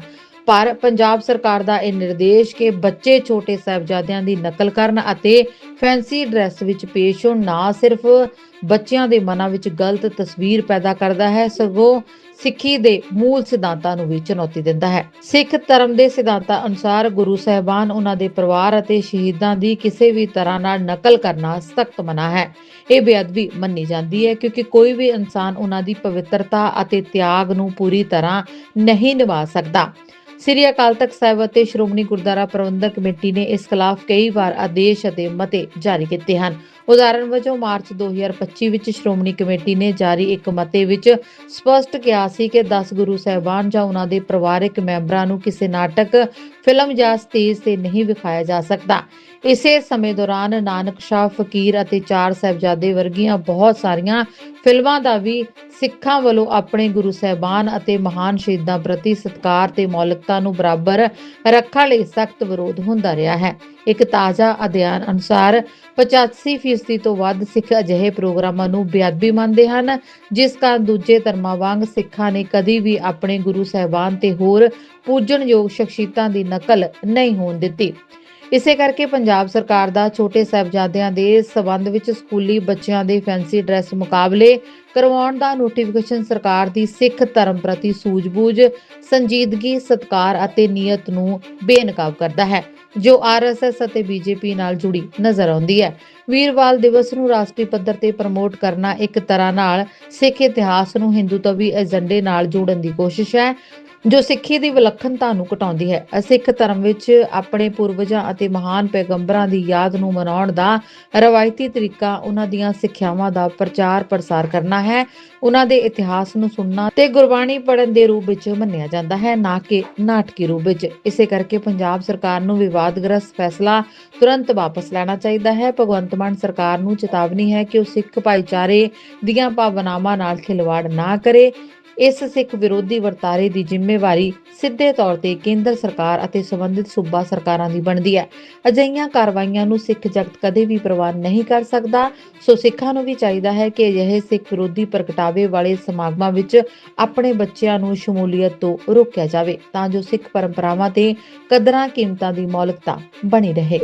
ਪਰ ਪੰਜਾਬ ਸਰਕਾਰ ਦਾ ਇਹ ਨਿਰਦੇਸ਼ ਕਿ ਬੱਚੇ ਛੋਟੇ ਸਾਹਿਬਜ਼ਾਦਿਆਂ ਦੀ ਨਕਲ ਕਰਨ ਅਤੇ ਫੈਂਸੀ ਡਰੈਸ ਵਿੱਚ ਪੇਸ਼ ਹੋਣ ਨਾ ਸਿਰਫ ਬੱਚਿਆਂ ਦੇ ਮਨਾਂ ਵਿੱਚ ਗਲਤ ਤਸਵੀਰ ਪੈਦਾ ਕਰਦਾ ਹੈ, ਸਗੋਂ ਸਿੱਖੀ ਦੇ ਮੂਲ ਸਿਧਾਂਤਾਂ ਨੂੰ ਵੀ ਚੁਣੌਤੀ ਦਿੰਦਾ ਹੈ। ਸਿੱਖ ਧਰਮ ਦੇ ਸਿਧਾਂਤਾਂ ਅਨੁਸਾਰ ਗੁਰੂ ਸਾਹਿਬਾਨ ਉਹਨਾਂ ਦੇ ਪਰਿਵਾਰ ਅਤੇ ਸ਼ਹੀਦਾਂ ਦੀ ਕਿਸੇ ਵੀ ਤਰ੍ਹਾਂ ਨਾਲ ਨਕਲ ਕਰਨਾ ਸਖਤ ਮਨਾ ਹੈ। ਇਹ ਬੇਅਦਬੀ ਮੰਨੀ ਜਾਂਦੀ ਹੈ ਕਿਉਂਕਿ ਕੋਈ ਵੀ ਇਨਸਾਨ ਉਹਨਾਂ ਦੀ ਪਵਿੱਤਰਤਾ ਅਤੇ ਤਿਆਗ ਨੂੰ ਪੂਰੀ ਤਰ੍ਹਾਂ ਨਹੀਂ ਨਿਭਾ ਸਕਦਾ। ਸ੍ਰੀ ਅਕਾਲ ਤਖਤ ਸਾਹਿਬ ਅਤੇ ਸ਼੍ਰੋਮਣੀ ਗੁਰਦੁਆਰਾ ਪ੍ਰਬੰਧਕ ਕਮੇਟੀ ਨੇ ਇਸ ਖਿਲਾਫ ਕਈ ਵਾਰ ਆਦੇਸ਼ ਅਤੇ ਮਤੇ ਜਾਰੀ ਕੀਤੇ ਹਨ। ਉਦਾਹਰਣ ਵਜੋਂ, ਮਾਰਚ 2025 ਵਿੱਚ ਸ਼੍ਰੋਮਣੀ ਕਮੇਟੀ ਨੇ ਜਾਰੀ ਇੱਕ ਮਤੇ ਵਿੱਚ ਸਪਸ਼ਟ ਕਿਹਾ ਸੀ ਕਿ 10 ਗੁਰੂ ਸਾਹਿਬਾਨ ਜਾਂ ਉਹਨਾਂ ਦੇ ਪਰਿਵਾਰਕ ਮੈਂਬਰਾਂ ਨੂੰ ਕਿਸੇ ਨਾਟਕ ਫਿਲਮ ਜਾਂ ਸਟੇਜ ਤੇ ਨਹੀਂ ਵਿਖਾਇਆ ਜਾ ਸਕਦਾ। ਇਸੇ ਸਮੇਂ ਦੌਰਾਨ ਨਾਨਕ ਸ਼ਾਹ ਫਕੀਰ ਅਤੇ ਚਾਰ ਸਾਹਿਬਜ਼ਾਦੇ ਵਰਗੀਆਂ ਬਹੁਤ ਸਾਰੀਆਂ ਫਿਲਮਾਂ ਦਾ ਵੀ ਸਿੱਖਾਂ ਵੱਲੋਂ ਆਪਣੇ ਗੁਰੂ ਸਾਹਿਬਾਨ ਅਤੇ ਮਹਾਨ ਸ਼ਹੀਦਾਂ ਪ੍ਰਤੀ ਸਤਿਕਾਰ ਤੇ ਮੌਲਿਕਤਾ ਨੂੰ ਬਰਾਬਰ ਰੱਖਣ ਲਈ ਸਖਤ ਵਿਰੋਧ ਹੁੰਦਾ ਰਿਹਾ ਹੈ। ਇੱਕ ਤਾਜ਼ਾ ਅਧਿਐਨ ਅਨੁਸਾਰ 85% ਤੋਂ ਵੱਧ ਸਿੱਖ ਅਜਿਹੇ ਪ੍ਰੋਗਰਾਮਾਂ ਨੂੰ ਬੇਅਦਬੀ ਮੰਨਦੇ ਹਨ, ਜਿਸ ਕਾਰਨ ਦੂਜੇ ਧਰਮਾਂ ਵਾਂਗ ਸਿੱਖਾਂ ਨੇ ਕਦੀ ਵੀ ਆਪਣੇ ਗੁਰੂ ਸਾਹਿਬਾਨ ਤੇ ਹੋਰ ਪੂਜਣਯੋਗ ਸ਼ਖਸੀਅਤਾਂ ਦੀ ਨਕਲ ਨਹੀਂ ਹੋਣ ਦਿੱਤੀ। ਇਸੇ ਕਰਕੇ ਪੰਜਾਬ ਸਰਕਾਰ ਦਾ ਛੋਟੇ ਸਾਹਿਬਜ਼ਾਦਿਆਂ ਦੇ ਸਬੰਧ ਵਿੱਚ ਸਕੂਲੀ ਬੱਚਿਆਂ ਦੇ ਫੈਂਸੀ ਡਰੈਸ ਮੁਕਾਬਲੇ ਕਰਵਾਉਣ ਦਾ ਨੋਟੀਫਿਕੇਸ਼ਨ ਸਰਕਾਰ ਦੀ ਸਿੱਖ ਧਰਮ ਪ੍ਰਤੀ ਸੂਝ-ਬੂਝ, ਸੰਜੀਦਗੀ, ਸਤਕਾਰ ਅਤੇ ਨੀਅਤ ਨੂੰ ਬੇਨਕਾਬ ਕਰਦਾ ਹੈ। ਜੋ ਆਰਐਸਐਸ ਅਤੇ ਬੀਜੇਪੀ ਨਾਲ ਜੁੜੀ ਨਜ਼ਰ ਆਉਂਦੀ ਹੈ। ਵੀਰਵਾਲ ਦਿਵਸ ਨੂੰ ਰਾਸ਼ਟਰੀ ਪੱਧਰ ਤੇ ਪ੍ਰਮੋਟ ਕਰਨਾ ਇੱਕ ਤਰ੍ਹਾਂ ਨਾਲ ਸਿੱਖ ਇਤਿਹਾਸ ਨੂੰ ਹਿੰਦੂਤਵੀ ਏਜੰਡੇ ਨਾਲ ਜੋੜਨ ਦੀ ਕੋਸ਼ਿਸ਼ ਹੈ। ਜੋ ਸਿੱਖੀ ਦੀ ਵਿਲੱਖਣਤਾ ਨੂੰ ਘਟਾਉਂਦੀ ਹੈ। ਸਿੱਖ ਧਰਮ ਵਿੱਚ ਆਪਣੇ ਪੂਰਵਜਾਂ ਅਤੇ ਮਹਾਨ ਪੈਗੰਬਰਾਂ ਦੀ ਯਾਦ ਨੂੰ ਮਨਾਉਣ ਦਾ ਰਵਾਇਤੀ ਤਰੀਕਾ ਉਹਨਾਂ ਦੀਆਂ ਸਿੱਖਿਆਵਾਂ ਦਾ ਪ੍ਰਚਾਰ ਪ੍ਰਸਾਰ ਕਰਨਾ ਹੈ। ਉਹਨਾਂ ਦੇ ਇਤਿਹਾਸ ਨੂੰ ਸੁਣਨਾ ਤੇ ਗੁਰਬਾਣੀ ਪੜ੍ਹਨ ਦੇ ਰੂਪ ਵਿੱਚ ਮੰਨਿਆ ਜਾਂਦਾ ਹੈ, ਨਾ ਕਿ ਨਾਟਕੀ ਰੂਪ ਵਿੱਚ। ਇਸੇ ਕਰਕੇ ਪੰਜਾਬ ਸਰਕਾਰ ਨੂੰ ਵਿਵਾਦਗ੍ਰਸਤ ਫੈਸਲਾ ਤੁਰੰਤ ਵਾਪਸ ਲੈਣਾ ਚਾਹੀਦਾ ਹੈ। ਭਗਵੰਤ ਮਾਨ ਸਰਕਾਰ ਨੂੰ ਚੇਤਾਵਨੀ ਹੈ ਕਿ ਉਹ ਸਿੱਖ ਭਾਈਚਾਰੇ ਦੀਆਂ ਭਾਵਨਾਵਾਂ ਨਾਲ ਖਿਲਵਾੜ ਨਾ ਕਰੇ। ਇਸ ਸਿੱਖ ਵਿਰੋਧੀ ਵਰਤਾਰੇ ਦੀ ਜ਼ਿੰਮੇਵਾਰੀ ਸਿੱਧੇ ਤੌਰ ਤੇ ਕੇਂਦਰ ਸਰਕਾਰ ਅਤੇ ਸੰਬੰਧਿਤ ਸੂਬਾ ਸਰਕਾਰਾਂ ਦੀ ਬਣਦੀ ਹੈ। ਅਜਿਹੀਆਂ ਕਾਰਵਾਈਆਂ ਨੂੰ ਸਿੱਖ ਜਗਤ ਕਦੇ ਵੀ ਪ੍ਰਵਾਨ ਨਹੀਂ ਕਰ ਸਕਦਾ। ਸੋ ਸਿੱਖਾਂ ਨੂੰ ਵੀ ਚਾਹੀਦਾ ਹੈ ਕਿ ਅਜਿਹੇ ਸਿੱਖ ਵਿਰੋਧੀ ਪ੍ਰਗਟਾਵੇ ਵਾਲੇ ਸਮਾਗਮਾਂ ਵਿੱਚ ਆਪਣੇ ਬੱਚਿਆਂ ਨੂੰ ਸ਼ਮੂਲੀਅਤ ਤੋਂ ਰੋਕਿਆ ਜਾਵੇ, ਤਾਂ ਜੋ ਸਿੱਖ ਪਰੰਪਰਾਵਾਂ ਤੇ ਕਦਰਾਂ ਕੀਮਤਾਂ ਦੀ ਮੌਲਿਕਤਾ ਬਣੀ ਰਹੇ।